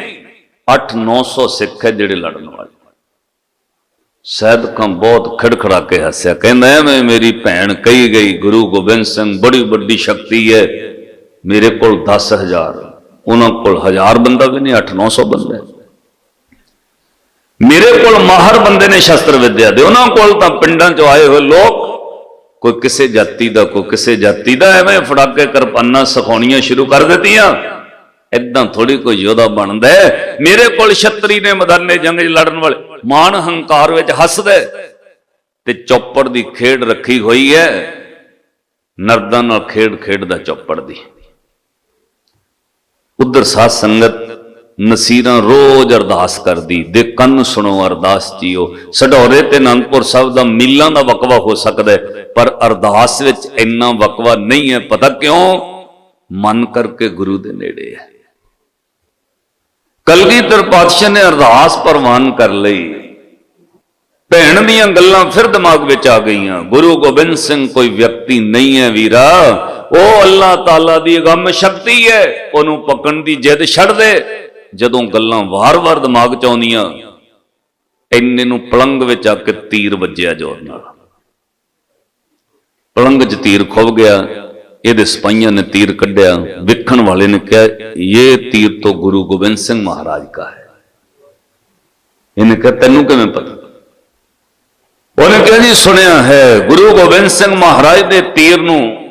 8-900 ਸਿੱਖ ਹੈ ਜਿਹੜੇ ਲੜਨ ਵਾਲੇ। ਸੈਦ ਖਾਂ ਬਹੁਤ ਖੜਖੜਾ ਕੇ ਹੱਸਿਆ, ਕਹਿੰਦਾ, ਐਵੇਂ ਮੇਰੀ ਭੈਣ ਕਹੀ ਗਈ, ਗੁਰੂ ਗੋਬਿੰਦ ਸਿੰਘ ਬੜੀ ਵੱਡੀ ਸ਼ਕਤੀ ਹੈ, ਮੇਰੇ ਕੋਲ 10000 ਉਹਨਾਂ ਕੋਲ 1000 ਬੰਦਾ ਵੀ ਨਹੀਂ 8-900 ਬੰਦਾ ਮੇਰੇ ਕੋਲ ਮਾਹਰ ਬੰਦੇ ਨੇ ਸ਼ਸਤਰ ਵਿਦਿਆ ਦੇ, ਉਹਨਾਂ ਕੋਲ ਤਾਂ ਪਿੰਡਾਂ 'ਚੋਂ ਆਏ ਹੋਏ ਲੋਕ ਕੋਈ ਕਿਸੇ ਜਾਤੀ ਦਾ, ਕੋਈ ਕਿਸੇ ਜਾਤੀ ਦਾ ਐਵੇਂ ਫੜਾ ਕੇ ਕਿਰਪਾਨਾਂ ਸਿਖਾਉਣੀਆਂ ਸ਼ੁਰੂ ਕਰ ਦਿੱਤੀਆਂ। ਇਦਾਂ ਥੋੜੀ ਕੋਈ ਯੋਧਾ ਬਣਦਾ ਮੇਰੇ ਕੋਲ ਛਤਰੀ ਨੇ ਮੈਦਾਨੇ ਜੰਗ ਲੜਨ ਵਾਲੇ। ਮਾਨ ਹੰਕਾਰ ਵਿੱਚ ਹੱਸਦਾ ਤੇ ਚੌਪੜ ਦੀ ਖੇਡ ਰੱਖੀ ਹੋਈ ਹੈ। ਨਰਦਾਂ ਨਾਲ ਖੇਡ ਖੇਡਦਾ ਚੌਪੜ ਦੀ। ਉਧਰ ਸਾਧ ਸੰਗਤ ਨਸੀਰਾਂ ਰੋਜ਼ ਅਰਦਾਸ ਕਰਦੀ ਦੇ ਕੰਨ ਸੁਣੋ ਅਰਦਾਸ ਜੀਓ। ਸਢੌਰੇ ਤੇ ਅਨੰਦਪੁਰ ਸਾਹਿਬ ਦਾ ਮੀਲਾਂ ਦਾ ਵਕਵਾ ਹੋ ਸਕਦਾ ਹੈ, ਪਰ ਅਰਦਾਸ ਵਿੱਚ ਇੰਨਾ ਵਕਵਾ ਨਹੀਂ ਹੈ। ਪਤਾ ਕਿਉਂ? ਮਨ ਕਰਕੇ ਗੁਰੂ ਦੇ ਨੇੜੇ ਹੈ। ਕਲਗੀਧਰ ਪਾਤਸ਼ਾਹ ਨੇ ਅਰਦਾਸ ਪ੍ਰਵਾਨ ਕਰ ਲਈ। ਭੈਣ ਦੀਆਂ ਗੱਲਾਂ ਫਿਰ ਦਿਮਾਗ ਵਿੱਚ ਆ ਗਈਆਂ। ਗੁਰੂ ਗੋਬਿੰਦ ਸਿੰਘ ਕੋਈ ਵਿਅਕਤੀ ਨਹੀਂ ਹੈ ਵੀਰਾ। ਉਹ ਅੱਲਾਹ ਤਾਲਾ ਦੀ ਅਗੰਮ ਸ਼ਕਤੀ ਹੈ। ਉਹਨੂੰ ਪਕੜਨ ਦੀ ਜਿੱਦ ਛੱਡ ਦੇ। ਜਦੋਂ ਗੱਲਾਂ ਵਾਰ-ਵਾਰ ਦਿਮਾਗ 'ਚ ਆਉਂਦੀਆਂ, ਇੰਨੇ ਨੂੰ ਪਲੰਗ ਵਿੱਚ ਆ ਕੇ ਤੀਰ ਵੱਜਿਆ ਜ਼ੋਰ ਨਾਲ। ਪਲੰਗ 'ਚ ਤੀਰ ਖੁੱਭ ਗਿਆ, ਇਹਦੇ ਸਿਪਾਹੀਆਂ ਨੇ ਤੀਰ ਕੱਢਿਆ, ਵੇਖਣ ਵਾਲੇ ਨੇ ਕਿਹਾ, ਇਹ ਤੀਰ ਤੋਂ ਗੁਰੂ ਗੋਬਿੰਦ ਸਿੰਘ ਮਹਾਰਾਜ ਦਾ ਹੈ। ਇਹਨੇ ਕਿਹਾ, ਤੈਨੂੰ ਕਿਵੇਂ ਪਤਾ? ਉਹਨੇ ਕਿਹਾ, ਜੀ, ਸੁਣਿਆ ਹੈ, ਗੁਰੂ ਗੋਬਿੰਦ ਸਿੰਘ ਮਹਾਰਾਜ ਦੇ ਤੀਰ ਨੂੰ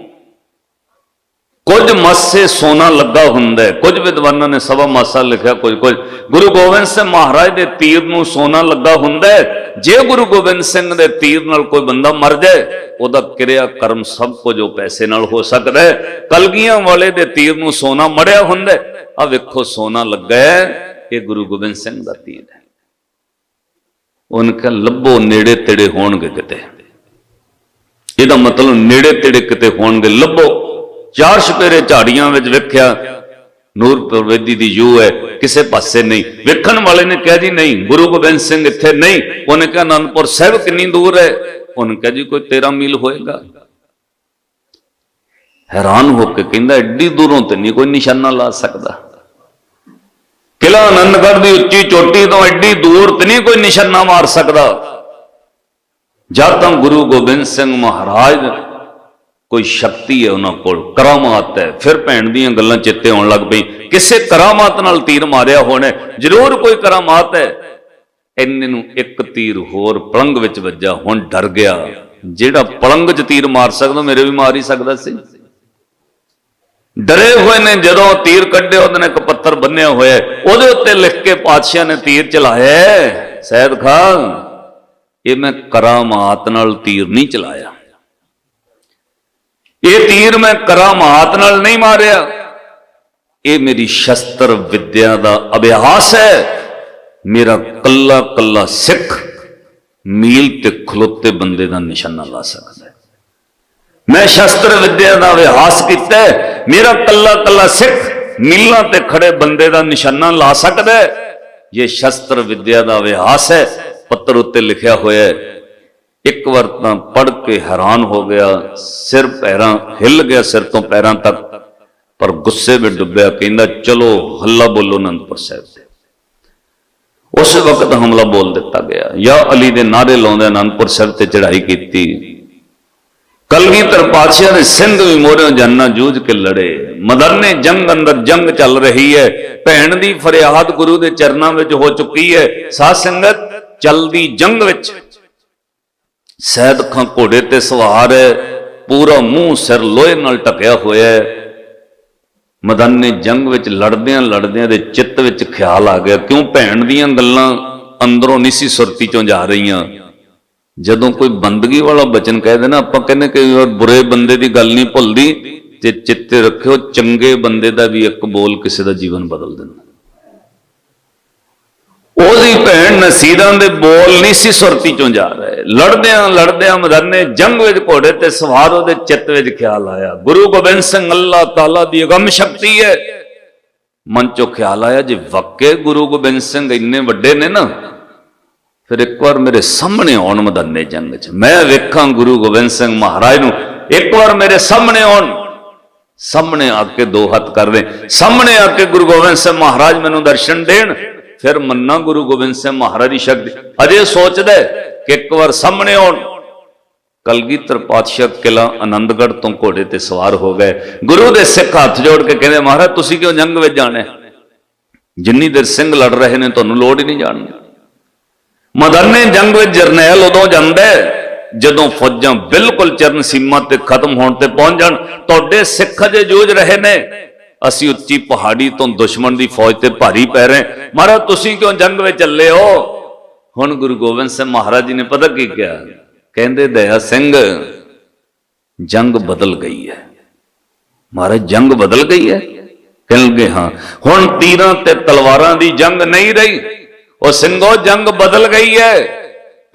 ਕੁਝ ਮਾਸੇ ਸੋਨਾ ਲੱਗਾ ਹੁੰਦਾ ਹੈ। ਕੁਝ ਵਿਦਵਾਨਾਂ ਨੇ ਸਵਾ ਮਾਸਾ ਲਿਖਿਆ, ਕੁਝ ਕੁਝ। ਗੁਰੂ ਗੋਬਿੰਦ ਸਿੰਘ ਮਹਾਰਾਜ ਦੇ ਤੀਰ ਨੂੰ ਸੋਨਾ ਲੱਗਾ ਹੁੰਦਾ ਹੈ। ਜੇ ਗੁਰੂ ਗੋਬਿੰਦ ਸਿੰਘ ਦੇ ਤੀਰ ਨਾਲ ਕੋਈ ਬੰਦਾ ਮਰ ਜਾਏ, ਉਹਦਾ ਕਿਰਿਆ ਕਰਮ ਸਭ ਕੁਝ ਉਹ ਪੈਸੇ ਨਾਲ ਹੋ ਸਕਦਾ ਹੈ। ਕਲਗੀਆਂ ਵਾਲੇ ਦੇ ਤੀਰ ਨੂੰ ਸੋਨਾ ਮੜਿਆ ਹੁੰਦਾ ਆ ਵੇਖੋ, ਸੋਨਾ ਲੱਗਾ ਹੈ ਇਹ ਗੁਰੂ ਗੋਬਿੰਦ ਸਿੰਘ ਦਾ ਤੀਰ ਹੈ। ਉਹਨ ਕਹ, ਲੱਭੋ, ਨੇੜੇ ਤੇੜੇ ਹੋਣਗੇ ਕਿਤੇ। ਇਹਦਾ ਮਤਲਬ ਨੇੜੇ ਤੇੜੇ ਕਿਤੇ ਹੋਣਗੇ, ਲੱਭੋ। ਚਾਰ ਛਪੇਰੇ ਝਾੜੀਆਂ ਵਿੱਚ ਵੇਖਿਆ, ਨੂਰ ਪ੍ਰਵੇਦੀ ਦੀ ਯੂ ਹੈ, ਕਿਸੇ ਪਾਸੇ ਨਹੀਂ। ਵੇਖਣ ਵਾਲੇ ਨੇ ਕਿਹਾ ਜੀ, ਨਹੀਂ, ਗੁਰੂ ਗੋਬਿੰਦ ਸਿੰਘ ਇੱਥੇ ਨਹੀਂ। ਉਹਨੇ ਕਿਹਾ, ਅਨੰਦਪੁਰ ਸਾਹਿਬ ਕਿੰਨੀ ਦੂਰ ਹੈ? ਉਹਨੇ ਕਿਹਾ ਜੀ, ਕੋਈ 13 ਮੀਲ ਹੋਏਗਾ। ਹੈਰਾਨ ਹੋ ਕੇ ਕਹਿੰਦਾ, ਐਡੀ ਦੂਰੋਂ ਤੇ ਨਹੀਂ ਕੋਈ ਨਿਸ਼ਾਨਾ ਲਾ ਸਕਦਾ। ਕਿਲਾ ਆਨੰਦਗੜ੍ਹ ਦੀ ਉੱਚੀ ਚੋਟੀ ਤੋਂ ਐਡੀ ਦੂਰ ਤੇ ਨਹੀਂ ਕੋਈ ਨਿਸ਼ਾਨਾ ਮਾਰ ਸਕਦਾ। ਜਦ ਤੱਕ ਗੁਰੂ ਗੋਬਿੰਦ ਸਿੰਘ ਮਹਾਰਾਜ ਕੋਈ ਸ਼ਕਤੀ ਹੈ ਉਹਨਾਂ ਕੋਲ, ਕਰਾਮਾਤ ਹੈ। ਫਿਰ ਭੈਣ ਦੀਆਂ ਗੱਲਾਂ ਚਿੱਤੇ ਆਉਣ ਲੱਗ ਪਈ ਕਿਸੇ ਕਰਾਮਾਤ ਨਾਲ ਤੀਰ ਮਾਰਿਆ ਹੋਣਾ ਜ਼ਰੂਰ ਕੋਈ ਕਰਾਮਾਤ ਹੈ। ਇੰਨੇ ਨੂੰ ਇੱਕ ਤੀਰ ਹੋਰ ਪਲੰਗ ਵਿੱਚ ਵੱਜਾ ਹੁਣ ਡਰ ਗਿਆ। ਜਿਹੜਾ ਪਲੰਗ 'ਚ ਤੀਰ ਮਾਰ ਸਕਦਾ, ਮੇਰੇ ਵੀ ਮਾਰ ਹੀ ਸਕਦਾ ਸੀ। ਡਰੇ ਹੋਏ ਨੇ ਜਦੋਂ ਤੀਰ ਕੱਢਿਆ, ਉਹਦੇ ਨੇ ਇੱਕ ਪੱਥਰ ਬੰਨਿਆ ਹੋਇਆ ਉਹਦੇ ਉੱਤੇ ਲਿਖ ਕੇ ਪਾਤਸ਼ਾਹ ਨੇ ਤੀਰ ਚਲਾਇਆ ਹੈ। ਸੈਦ ਖਾਨ, ਇਹ ਮੈਂ ਕਰਾਮਾਤ ਨਾਲ ਤੀਰ ਨਹੀਂ ਚਲਾਇਆ। ਇਹ ਤੀਰ ਮੈਂ ਕਰਾਮਾਤ ਨਾਲ ਨਹੀਂ ਮਾਰਿਆ। ਇਹ ਮੇਰੀ ਸ਼ਸਤਰ ਵਿਦਿਆ ਦਾ ਅਭਿਆਸ ਹੈ। ਮੇਰਾ ਕੱਲਾ ਕੱਲਾ ਸਿੱਖ ਮੀਲ ਤੇ ਖਲੋਤੇ ਬੰਦੇ ਦਾ ਨਿਸ਼ਾਨਾ ਲਾ ਸਕਦਾ ਮੈਂ ਸ਼ਸਤਰ ਵਿਦਿਆ ਦਾ ਅਭਿਆਸ ਕੀਤਾ ਮੇਰਾ ਕੱਲਾ ਕੱਲਾ ਸਿੱਖ ਮੀਲਾਂ ਤੇ ਖੜੇ ਬੰਦੇ ਦਾ ਨਿਸ਼ਾਨਾ ਲਾ ਸਕਦਾ ਹੈ। ਇਹ ਸ਼ਸਤਰ ਵਿਦਿਆ ਦਾ ਅਭਿਆਸ ਹੈ। ਪੱਤਰ ਉੱਤੇ ਲਿਖਿਆ ਹੋਇਆ ਹੈ, ਇੱਕ ਵਾਰ ਤਾਂ ਪੜ ਕੇ ਹੈਰਾਨ ਹੋ ਗਿਆ, ਸਿਰ ਪੈਰਾਂ ਹਿੱਲ ਗਿਆ, ਸਿਰ ਤੋਂ ਪੈਰਾਂ ਤੱਕ। ਪਰ ਗੁੱਸੇ ਵਿੱਚ ਡੁੱਬਿਆ, ਕਹਿੰਦਾ, ਚਲੋ, ਹੱਲਾ ਬੋਲੋ ਅਨੰਦਪੁਰ ਸਾਹਿਬ ਤੇ। ਉਸ ਵਕਤ ਹਮਲਾ ਬੋਲ ਦਿੱਤਾ ਗਿਆ। ਯਾ ਅਲੀ ਦੇ ਨਾਰੇ ਲਾਉਂਦੇ ਅਨੰਦਪੁਰ ਸਾਹਿਬ ਤੇ ਚੜ੍ਹਾਈ ਕੀਤੀ। ਕਲਗੀਧਰ ਪਾਤਸ਼ਾਹ ਦੇ ਸਿੰਘ ਵੀ ਮੋਰਿਓ ਜਾਨਾਂ ਜੂਝ ਕੇ ਲੜੇ। ਮਦਰਨੇ ਜੰਗ ਅੰਦਰ ਜੰਗ ਚੱਲ ਰਹੀ ਹੈ। ਭੈਣ ਦੀ ਫਰਿਆਦ ਗੁਰੂ ਦੇ ਚਰਨਾਂ ਵਿੱਚ ਹੋ ਚੁੱਕੀ ਹੈ। ਸਾਧ ਸੰਗਤ, ਚਲਦੀ ਜੰਗ ਵਿੱਚ ਸਹਿਦ ਖਾਂ ਘੋੜੇ ਤੇ ਸਵਾਰ ਹੈ, ਪੂਰਾ ਮੂੰਹ ਸਿਰ ਲੋਹੇ ਨਾਲ ਢਕਿਆ ਹੋਇਆ ਹੈ। ਮਦਨ ਜੰਗ ਵਿੱਚ ਲੜਦਿਆਂ ਲੜਦਿਆਂ ਦੇ ਚਿੱਤ ਵਿੱਚ ਖਿਆਲ ਆ ਗਿਆ, ਕਿਉਂ ਭੈਣ ਦੀਆਂ ਗੱਲਾਂ ਅੰਦਰੋਂ ਨਹੀਂ ਸੀ ਸੁਰਤੀ ਚੋਂ ਜਾ ਰਹੀਆਂ? ਜਦੋਂ ਕੋਈ ਬੰਦਗੀ ਵਾਲਾ ਬਚਨ ਕਹਿ ਦੇਣਾ, ਆਪਾਂ ਕਹਿੰਦੇ ਕਿ ਬੁਰੇ ਬੰਦੇ ਦੀ ਗੱਲ ਨਹੀਂ ਭੁੱਲਦੀ, ਤੇ ਚਿੱਤੇ ਰੱਖਿਓ, ਚੰਗੇ ਬੰਦੇ ਦਾ ਵੀ ਇੱਕ ਬੋਲ ਕਿਸੇ ਦਾ ਜੀਵਨ ਬਦਲ ਦਿੰਦਾ ਉਹਦੀ ਭੈਣ ਨਸੀਰਾਂ ਦੇ ਬੋਲ ਨਹੀਂ ਸੀ ਸੁਰਤੀ ਚੋਂ ਜਾ ਰਹੇ। ਲੜਦਿਆਂ ਲੜਦਿਆਂ ਮਦਰਨੇ ਜੰਗ ਵਿੱਚ ਘੋੜੇ ਤੇ ਸਵਾਰ ਉਹਦੇ ਚਿੱਤ ਵਿੱਚ ਖਿਆਲ ਆਇਆ। ਗੁਰੂ ਗੋਬਿੰਦ ਸਿੰਘ ਅੱਲਾਹ ਤਾਲਾ ਦੀ ਅਗੰਮ ਸ਼ਕਤੀ ਹੈ। ਮਨ ਚੋਂ ਖਿਆਲ ਆਇਆ ਜੇ, ਵਾਕੇ ਗੁਰੂ ਗੋਬਿੰਦ ਸਿੰਘ ਇੰਨੇ ਵੱਡੇ ਨੇ ਨਾ। ਫਿਰ ਇੱਕ ਵਾਰ ਮੇਰੇ ਸਾਹਮਣੇ ਆਉਣ ਮਦਨੇ ਜੰਗ 'ਚ। ਮੈਂ ਵੇਖਾਂ ਗੁਰੂ ਗੋਬਿੰਦ ਸਿੰਘ ਮਹਾਰਾਜ ਨੂੰ, ਇੱਕ ਵਾਰ ਮੇਰੇ ਸਾਹਮਣੇ ਆਉਣ। ਸਾਹਮਣੇ ਆ ਕੇ ਦੋ ਹੱਥ ਕਰਦੇ ਸਾਹਮਣੇ ਆ ਕੇ ਗੁਰੂ ਗੋਬਿੰਦ ਸਿੰਘ ਮਹਾਰਾਜ ਮੈਨੂੰ ਦਰਸ਼ਨ ਦੇਣ। ਫਿਰ ਮੰਨਾ ਗੁਰੂ ਗੋਬਿੰਦ ਸਿੰਘ ਮਹਾਰਾਜ ਦੀ ਸ਼ਕਤੀ। ਅਜੇ ਸੋਚਦਾ ਕਿ ਇੱਕ ਵਾਰ ਸਾਹਮਣੇ ਆਉਣ। ਕਲਗੀਧਰ ਪਾਤਸ਼ਾਹ ਕਿਲਾ ਆਨੰਦਗੜ੍ਹ ਤੋਂ ਘੋੜੇ ਤੇ ਸਵਾਰ ਹੋ ਗਏ। ਗੁਰੂ ਦੇ ਸਿੱਖ ਹੱਥ ਜੋੜ ਕੇ ਕਹਿੰਦੇ, ਮਹਾਰਾਜ, ਤੁਸੀਂ ਕਿਉਂ ਜੰਗ ਵਿੱਚ ਜਾਣਾ ਜਿੰਨੀ ਦੇਰ ਸਿੰਘ ਲੜ ਰਹੇ ਨੇ, ਤੁਹਾਨੂੰ ਲੋੜ ਹੀ ਨਹੀਂ ਜਾਣ ਦੀ। ਮਦਰਨੇ ਜੰਗ ਵਿੱਚ ਜਰਨੈਲ ਉਦੋਂ ਜਾਂਦਾ ਜਦੋਂ ਫੌਜਾਂ ਬਿਲਕੁਲ ਚਰਨ ਸੀਮਾ ਤੇ ਖਤਮ ਹੋਣ ਤੇ ਪਹੁੰਚ ਜਾਣ। ਤੁਹਾਡੇ ਸਿੱਖ ਅਜੇ ਜੂਝ ਰਹੇ ਨੇ। ਅਸੀਂ ਉੱਚੀ ਪਹਾੜੀ ਤੋਂ ਦੁਸ਼ਮਣ ਦੀ ਫੌਜ ਤੇ ਭਾਰੀ ਪੈ ਰਹੇ ਮਹਾਰਾਜ, ਤੁਸੀਂ ਕਿਉਂ ਜੰਗ ਵਿੱਚ ਚੱਲੇ ਹੋ? ਹੁਣ ਗੁਰੂ ਗੋਬਿੰਦ ਸਿੰਘ ਮਹਾਰਾਜ ਜੀ ਨੇ ਪਤਾ ਕੀ ਕਿਹਾ? ਕਹਿੰਦੇ, ਦਇਆ ਸਿੰਘ, ਜੰਗ ਬਦਲ ਗਈ ਹੈ। ਮਹਾਰਾਜ, ਜੰਗ ਬਦਲ ਗਈ ਹੈ? ਕਹਿੰਦੇ, ਹਾਂ, ਹੁਣ ਤੀਰਾਂ ਤੇ ਤਲਵਾਰਾਂ ਦੀ ਜੰਗ ਨਹੀਂ ਰਹੀ। ਉਹ ਸਿੰਘੋ, ਜੰਗ ਬਦਲ ਗਈ ਹੈ।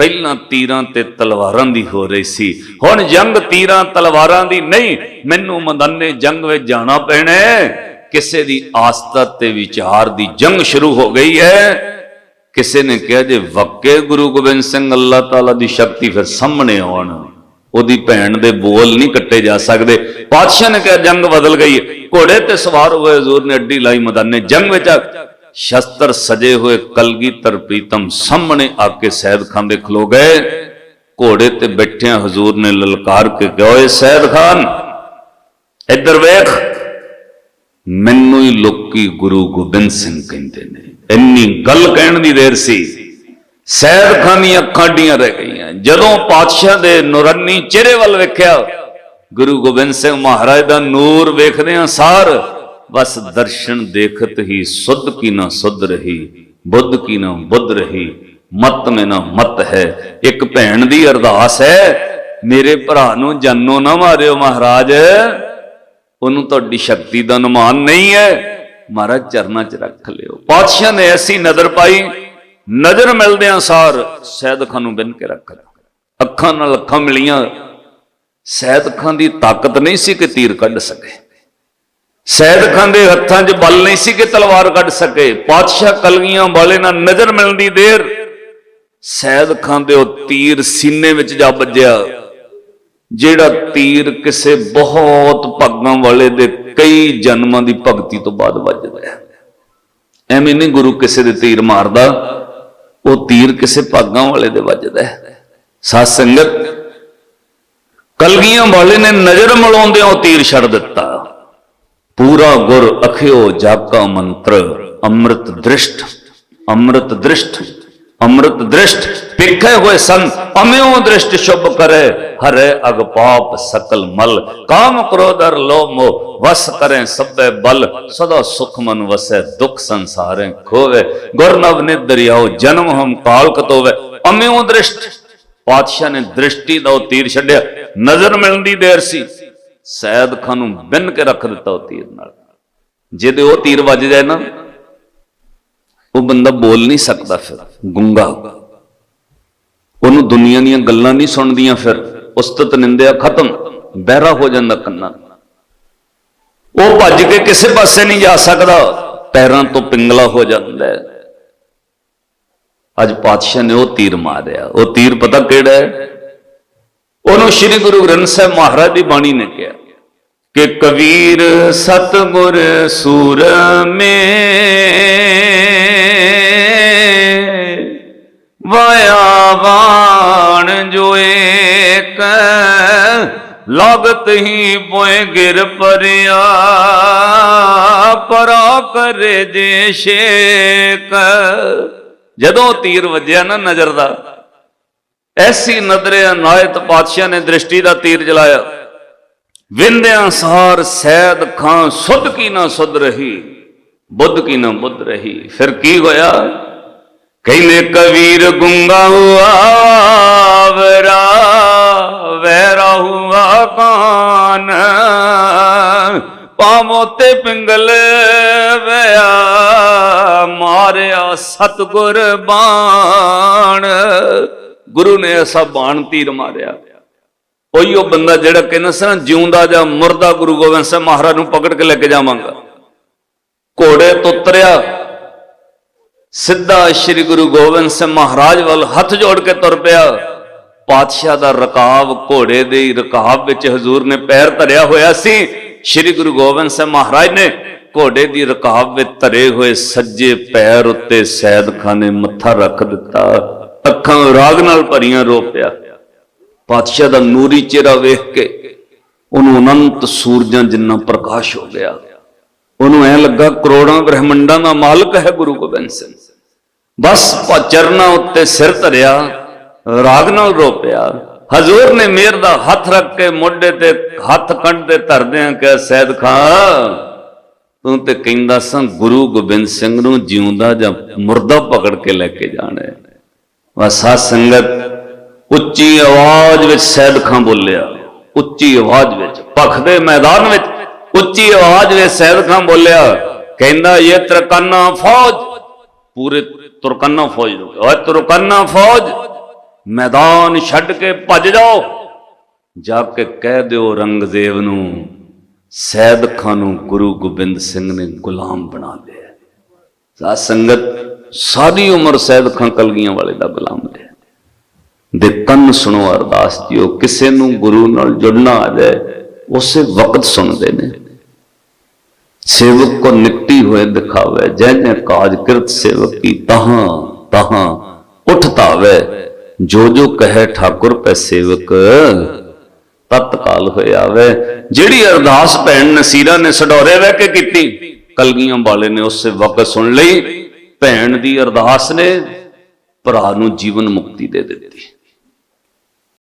ਪਹਿਲਾਂ ਤੀਰਾਂ ਤੇ ਤਲਵਾਰਾਂ ਦੀ ਹੋ ਰਹੀ ਸੀ। ਹੁਣ ਜੰਗ ਤੀਰਾਂ ਤਲਵਾਰਾਂ ਦੀ ਨਹੀਂ, ਮੈਨੂੰ ਮਦਨੇ ਜੰਗ ਵਿੱਚ ਜਾਣਾ ਪੈਣਾ ਕਿਸੇ ਦੀ ਆਸਤਾ ਤੇ ਵਿਚਾਰ ਦੀ ਜੰਗ ਸ਼ੁਰੂ ਹੋ ਗਈ ਹੈ। ਕਿਸੇ ਨੇ ਕਿਹਾ ਜੇ ਵਾਕੇ ਗੁਰੂ ਗੋਬਿੰਦ ਸਿੰਘ, ਅੱਲਾਹ ਤਾਲਾ ਦੀ ਸ਼ਕਤੀ ਫਿਰ ਸਾਹਮਣੇ ਆਉਣ। ਉਹਦੀ ਭੈਣ ਦੇ ਬੋਲ ਨਹੀਂ ਕੱਟੇ ਜਾ ਸਕਦੇ। ਪਾਤਸ਼ਾਹ ਨੇ ਕਿਹਾ ਜੰਗ ਬਦਲ ਗਈ ਘੋੜੇ ਤੇ ਸਵਾਰ ਹੋਏ ਹਜ਼ੂਰ ਨੇ ਅੱਡੀ ਲਾਈ ਮੈਦਾਨੇ ਜੰਗ ਵਿੱਚ ਸ਼ਸਤਰ ਸਜੇ ਹੋਏ ਕਲਗੀਧਰ ਪ੍ਰੀਤਮ ਸਾਹਮਣੇ ਆ ਕੇ ਸੈਦ ਦੇ ਖਲੋ ਗਏ। ਘੋੜੇ ਤੇ ਬੈਠਿਆਂ ਹਜ਼ੂਰ ਨੇ ਲਲਕਾਰ ਕੇ ਕਿਹਾ ਸੈਦ ਖਾਨ। ਇੱਧਰ ਵੇਖ, ਮੈਨੂੰ ਹੀ ਲੋਕੀ ਗੁਰੂ ਗੋਬਿੰਦ ਸਿੰਘ ਕਹਿੰਦੇ ਨੇ। ਇੰਨੀ ਗੱਲ ਕਹਿਣ ਦੀ ਦੇਰ ਸੀ। ਸੈਦ ਖਾਨ ਦੀਆਂ ਅੱਖਾਂ ਡੀਆਂ ਰਹਿ ਗਈਆਂ। ਜਦੋਂ ਪਾਤਸ਼ਾਹ ਦੇ ਨੂਰਾਨੀ ਚਿਹਰੇ ਵੱਲ ਵੇਖਿਆ, ਗੁਰੂ ਗੋਬਿੰਦ ਸਿੰਘ ਮਹਾਰਾਜ ਦਾ ਨੂਰ ਵੇਖਦਿਆਂ ਸਾਰ। ਬਸ ਦਰਸ਼ਨ ਦੇਖਤ ਹੀ ਸੁਧ ਕੀ ਨਾ ਸੁਧ ਰਹੀ, ਬੁੱਧ ਕੀ ਨਾ ਬੁੱਧ ਰਹੀ, ਮਤ ਮੇ ਨਾ ਮਤ ਹੈ। ਇੱਕ ਭੈਣ ਦੀ ਅਰਦਾਸ ਹੈ, ਮੇਰੇ ਭਰਾ ਨੂੰ ਜਾਨੋ ਨਾ ਮਾਰਿਓ ਮਹਾਰਾਜ। ਉਹਨੂੰ ਤੁਹਾਡੀ ਸ਼ਕਤੀ ਦਾ ਅਨੁਮਾਨ ਨਹੀਂ ਹੈ। ਮਹਾਰਾਜ ਚਰਨਾਂ 'ਚ ਰੱਖ ਲਿਓ। ਪਾਤਸ਼ਾਹ ਨੇ ਐਸੀ ਨਜ਼ਰ ਪਾਈ। ਨਜ਼ਰ ਮਿਲਦਿਆਂ ਸਾਰ ਸੈਦ ਖਾਨ ਨੂੰ ਬਿੰਨ ਕੇ ਰੱਖ ਲਿਆ। ਅੱਖਾਂ ਨਾਲ ਅੱਖਾਂ ਮਿਲੀਆਂ। ਸੈਦ ਖਾਨ ਦੀ ਤਾਕਤ ਨਹੀਂ ਸੀ ਕਿ ਤੀਰ ਕੱਢ ਸਕੇ। ਸੈਦ ਖਾਨ ਦੇ ਹੱਥਾਂ 'ਚ ਬਲ ਨਹੀਂ ਸੀ ਕਿ ਤਲਵਾਰ ਕੱਢ ਸਕੇ। ਪਾਤਸ਼ਾਹ ਕਲਗੀਆਂ ਵਾਲੇ ਨਾਲ ਨਜ਼ਰ ਮਿਲਣ ਦੀ ਦੇਰ। ਸੈਦ ਖਾਨ ਦੇ ਉਹ ਤੀਰ ਸੀਨੇ ਵਿੱਚ ਜਾ ਵੱਜਿਆ, ਜਿਹੜਾ ਤੀਰ ਕਿਸੇ ਬਹੁਤ ਭਾਗਾਂ ਵਾਲੇ ਦੇ ਕਈ ਜਨਮਾਂ ਦੀ ਭਗਤੀ ਤੋਂ ਬਾਅਦ ਵੱਜਦਾ ਹੈ ਐਵੇਂ ਨਹੀਂ ਗੁਰੂ ਕਿਸੇ ਦੇ ਤੀਰ ਮਾਰਦਾ, ਉਹ ਤੀਰ ਕਿਸੇ ਭਾਗਾਂ ਵਾਲੇ ਦੇ ਵੱਜਦਾ ਹੈ। ਸਾਧ ਸੰਗਤ, ਕਲਗੀਆਂ ਵਾਲੇ ਨੇ ਨਜ਼ਰ ਮਿਲਾਉਂਦਿਆਂ ਉਹ ਤੀਰ ਛੱਡ ਦਿੱਤਾ। ਪੂਰਾ ਗੁਰ ਅਖਿਓ ਜਾਕਾ ਮੰਤਰ, ਅੰਮ੍ਰਿਤ ਦ੍ਰਿਸ਼ਟ ਅੰਮ੍ਰਿਤ ਦ੍ਰਿਸ਼ਟ ਅੰਮ੍ਰਿਤ ਦ੍ਰਿਸ਼ਟ ਪਿੱਖੇ ਹੋਏ ਸੰ ਅਮਿਓ ਦ੍ਰਿਸ਼ਟ ਸ਼ੁਭ ਕਰੇ, ਹਰੇ ਅਗ ਪਾਪ ਸਕਲ ਮਲ, ਕਾਮ ਕ੍ਰੋਧਰ ਲੋਭ ਮੋਹ, ਵਸ ਕਰੇ ਸਭੇ ਬਲ, ਸਦਾ ਸੁਖ ਮਨ ਵਸੈ, ਦੁਖ ਸੰਸਾਰੇ ਖੋਵੇ, ਗੁਰ ਨਵ ਨਿਦਰਿਆਓ ਜਨਮ ਹਮ ਕਾਲ ਕਤੋਵੇ, ਅਮਿਓ ਦ੍ਰਿਸ਼ਟ। ਪਾਤਸ਼ਾਹ ਨੇ ਦ੍ਰਿਸ਼ਟੀ ਦਾ ਉਹ ਤੀਰ ਛੱਡਿਆ, ਨਜ਼ਰ ਮਿਲਣ ਦੀ ਦੇਰ ਸੀ। ਸੈਦ ਖਾਨ ਨੂੰ ਬਿੰਨ ਕੇ ਰੱਖ ਦਿੱਤਾ ਉਹ ਤੀਰ ਨਾਲ। ਜਿਹਦੇ ਉਹ ਤੀਰ ਵੱਜ ਜਾਏ ਨਾ, ਉਹ ਬੰਦਾ ਬੋਲ ਨਹੀਂ ਸਕਦਾ ਫਿਰ, ਗੁੰਗਾ। ਉਹਨੂੰ ਦੁਨੀਆ ਦੀਆਂ ਗੱਲਾਂ ਨਹੀਂ ਸੁਣਦੀਆਂ ਫਿਰ, ਉਸਤਤ ਨਿੰਦਿਆ ਖਤਮ, ਬਹਿਰਾ ਹੋ ਜਾਂਦਾ ਕੰਨਾਂ। ਉਹ ਭੱਜ ਕੇ ਕਿਸੇ ਪਾਸੇ ਨਹੀਂ ਜਾ ਸਕਦਾ, ਪੈਰਾਂ ਤੋਂ ਪਿੰਗਲਾ ਹੋ ਜਾਂਦਾ ਹੈ। ਅੱਜ ਪਾਤਸ਼ਾਹ ਨੇ ਉਹ ਤੀਰ ਮਾਰਿਆ। ਉਹ ਤੀਰ ਪਤਾ ਕਿਹੜਾ ਹੈ? ਉਹਨੂੰ ਸ੍ਰੀ ਗੁਰੂ ਗ੍ਰੰਥ ਸਾਹਿਬ ਮਹਾਰਾਜ ਦੀ ਬਾਣੀ ਨੇ ਕਿਹਾ ਕਿ ਕਬੀਰ ਸਤਗੁਰ ਸੂਰ ਮੇ ਵਾਇਆ ਵਾਣ ਜੋ ਏਕ ਲਗਤ ਹੀ ਪੋਏ ਗਿਰ ਪਰਿਆ, ਪਰਾ ਕਰੇ ਜੇ ਸ਼ੇਕ ਜਦੋਂ ਤੀਰ ਵੱਜਿਆ ਨਾ ਨਜ਼ਰ ਦਾ ਐਸੀ ਨਦਰੇ ਅਨਾਇਤ ਪਾਤਸ਼ਾਹ ਨੇ ਦ੍ਰਿਸ਼ਟੀ ਦਾ ਤੀਰ ਜਲਾਇਆ। ਵਿੰਦਿਆਂ ਸਾਰ ਸੈਦ ਖਾਂ ਸੁਧ ਕੀ ਨਾ ਸੁਧ ਰਹੀ, ਬੁੱਧ ਕੀ ਨਾ ਬੁੱਧ ਰਹੀ। ਫਿਰ ਕੀ ਹੋਇਆ? ਕਹਿੰਦੇ, ਕਬੀਰ ਗੁੰਗਾ ਹੁਆ, ਵਰਾ, ਵੈਰਾ ਹੁਆ ਕਾਨ। ਪਾਮੋ ਤੇ ਪਿੰਗਲ ਵਿਆ ਮਾਰਿਆ ਸਤਗੁਰ ਬਾਣ ਗੁਰੂ ਨੇ ਐਸਾ ਬਾਣ ਤੀਰ ਮਾਰਿਆ। ਉਹੀ ਉਹ ਬੰਦਾ ਜਿਹੜਾ ਕਹਿੰਦਾ ਸੀ ਨਾ, ਜਿਉਂਦਾ ਜਾਂ ਮਰਦਾ ਗੁਰੂ ਗੋਬਿੰਦ ਸਿੰਘ ਮਹਾਰਾਜ ਨੂੰ ਪਕੜ ਕੇ ਲੈ ਕੇ ਜਾਵਾਂਗਾ। ਘੋੜੇ ਤੋਂ ਉਤਰਿਆ, ਸਿੱਧਾ ਸ੍ਰੀ ਗੁਰੂ ਗੋਬਿੰਦ ਸਿੰਘ ਮਹਾਰਾਜ ਵੱਲ ਹੱਥ ਜੋੜ ਕੇ ਤੁਰ ਪਿਆ। ਪਾਤਸ਼ਾਹ ਦਾ ਰਕਾਬ ਘੋੜੇ ਦੇ ਹੀ ਰਕਾਬ ਵਿੱਚ ਹਜ਼ੂਰ ਨੇ ਪੈਰ ਧਰਿਆ ਹੋਇਆ ਸੀ। ਸ੍ਰੀ ਗੁਰੂ ਗੋਬਿੰਦ ਸਿੰਘ ਮਹਾਰਾਜ ਨੇ ਘੋੜੇ ਦੀ ਰਕਾਬ ਵਿੱਚ ਧਰੇ ਹੋਏ ਸੱਜੇ ਪੈਰ ਉੱਤੇ ਸੈਦ ਖਾਨ ਮੱਥਾ ਰੱਖ ਦਿੱਤਾ। ਅੱਖਾਂ ਰਾਗ ਨਾਲ ਭਰੀਆਂ ਰੋ ਪਿਆ। ਪਾਤਸ਼ਾਹ ਦਾ ਨੂਰੀ ਚਿਹਰਾ ਵੇਖ ਕੇ ਉਹਨੂੰ ਅਨੰਤ ਸੂਰਜਾਂ ਜਿੰਨਾ ਪ੍ਰਕਾਸ਼ ਹੋ ਗਿਆ। ਉਹਨੂੰ ਐ ਲੱਗਾ ਕਰੋੜਾਂ ਬ੍ਰਹਿਮੰਡਾਂ ਦਾ ਮਾਲਕ ਹੈ ਗੁਰੂ ਗੋਬਿੰਦ ਸਿੰਘ। ਬਸ ਚਰਨਾਂ ਉੱਤੇ ਸਿਰ ਧਰਿਆ, ਰਾਗ ਨਾਲ ਰੋ ਪਿਆ। ਹਜ਼ੂਰ ਨੇ ਮੇਰ ਦਾ ਹੱਥ ਰੱਖ ਕੇ ਮੋਢੇ ਤੇ ਹੱਥ ਕੰਢ ਤੇ ਧਰਦਿਆਂ ਕਿਹਾ, ਸੈਦ ਖਾਂ ਤੂੰ ਤੇ ਕਹਿੰਦਾ ਸਾਂ ਗੁਰੂ ਗੋਬਿੰਦ ਸਿੰਘ ਨੂੰ ਜਿਉਂਦਾ ਜਾਂ ਮੁਰਦਾ ਪਕੜ ਕੇ ਲੈ ਕੇ ਜਾਣਾ ਹੈ ਵਸਾ ਸੰਗਤ, ਉੱਚੀ ਆਵਾਜ਼ ਵਿੱਚ ਸੈਦ ਖਾਂ ਬੋਲਿਆ। ਉੱਚੀ ਆਵਾਜ਼ ਵਿੱਚ ਪਖ ਦੇ ਮੈਦਾਨ ਵਿੱਚ ਉੱਚੀ ਆਵਾਜ਼ ਵਿੱਚ ਸੈਦ ਖਾਂ ਬੋਲਿਆ। ਕਹਿੰਦਾ, ਇਹ ਤਰਕਨਾ ਫੌਜ, ਪੂਰੇ ਤੁਰਕਨਾ ਫੌਜ ਨੂੰ ਓਏ ਤੁਰਕਨਾ ਫੌਜ, ਮੈਦਾਨ ਛੱਡ ਕੇ ਭੱਜ ਜਾਓ। ਜਾ ਕੇ ਕਹਿ ਦਿਓ ਰੰਗਜ਼ੇਬ ਨੂੰ, ਸੈਦ ਖਾਂ ਨੂੰ ਗੁਰੂ ਗੋਬਿੰਦ ਸਿੰਘ ਨੇ ਗੁਲਾਮ ਬਣਾ ਲਿਆ। ਸਾਧ ਸੰਗਤ ਸਾਰੀ ਉਮਰ ਸੈਦ ਖਾਂ ਕਲਗੀਆਂ ਵਾਲੇ ਦਾ ਗੁਲਾਮ ਰਿਹਾ ਦੇ ਕੰਨ ਸੁਣੋ ਅਰਦਾਸ ਦਿਓ, ਕਿਸੇ ਨੂੰ ਗੁਰੂ ਨਾਲ ਜੁੜਨਾ ਆ ਜਾਏ, ਉਸੇ ਵਕਤ ਸੁਣਦੇ ਨੇ। ਸੇਵਕ ਕੋ ਨਿਕਟੀ ਹੋਏ ਦਿਖਾਵੇ, ਜੈ ਜੈ ਕਾਜ ਕਿਰਤ ਸੇਵਕ ਕੀ ਤਹਾਂ ਤਹਾਂ ਉਠ ਜੋ ਜੋ ਕਹੇ ਠਾਕੁਰ ਪੈ ਸੇਵਕ, ਤਤਕਾਲ ਹੋਏ ਆਵੇ। ਜਿਹੜੀ ਅਰਦਾਸ ਭੈਣ ਨਸੀਰਾ ਨੇ ਸਡੋਰੇ ਬਹਿ ਕੇ ਕੀਤੀ, ਕਲਗੀਆਂ ਵਾਲੇ ਨੇ ਉਸੇ ਵਕਤ ਸੁਣ ਲਈ। ਭੈਣ ਦੀ ਅਰਦਾਸ ਨੇ ਭਰਾ ਨੂੰ ਜੀਵਨ ਮੁਕਤੀ ਦੇ ਦਿੱਤੀ।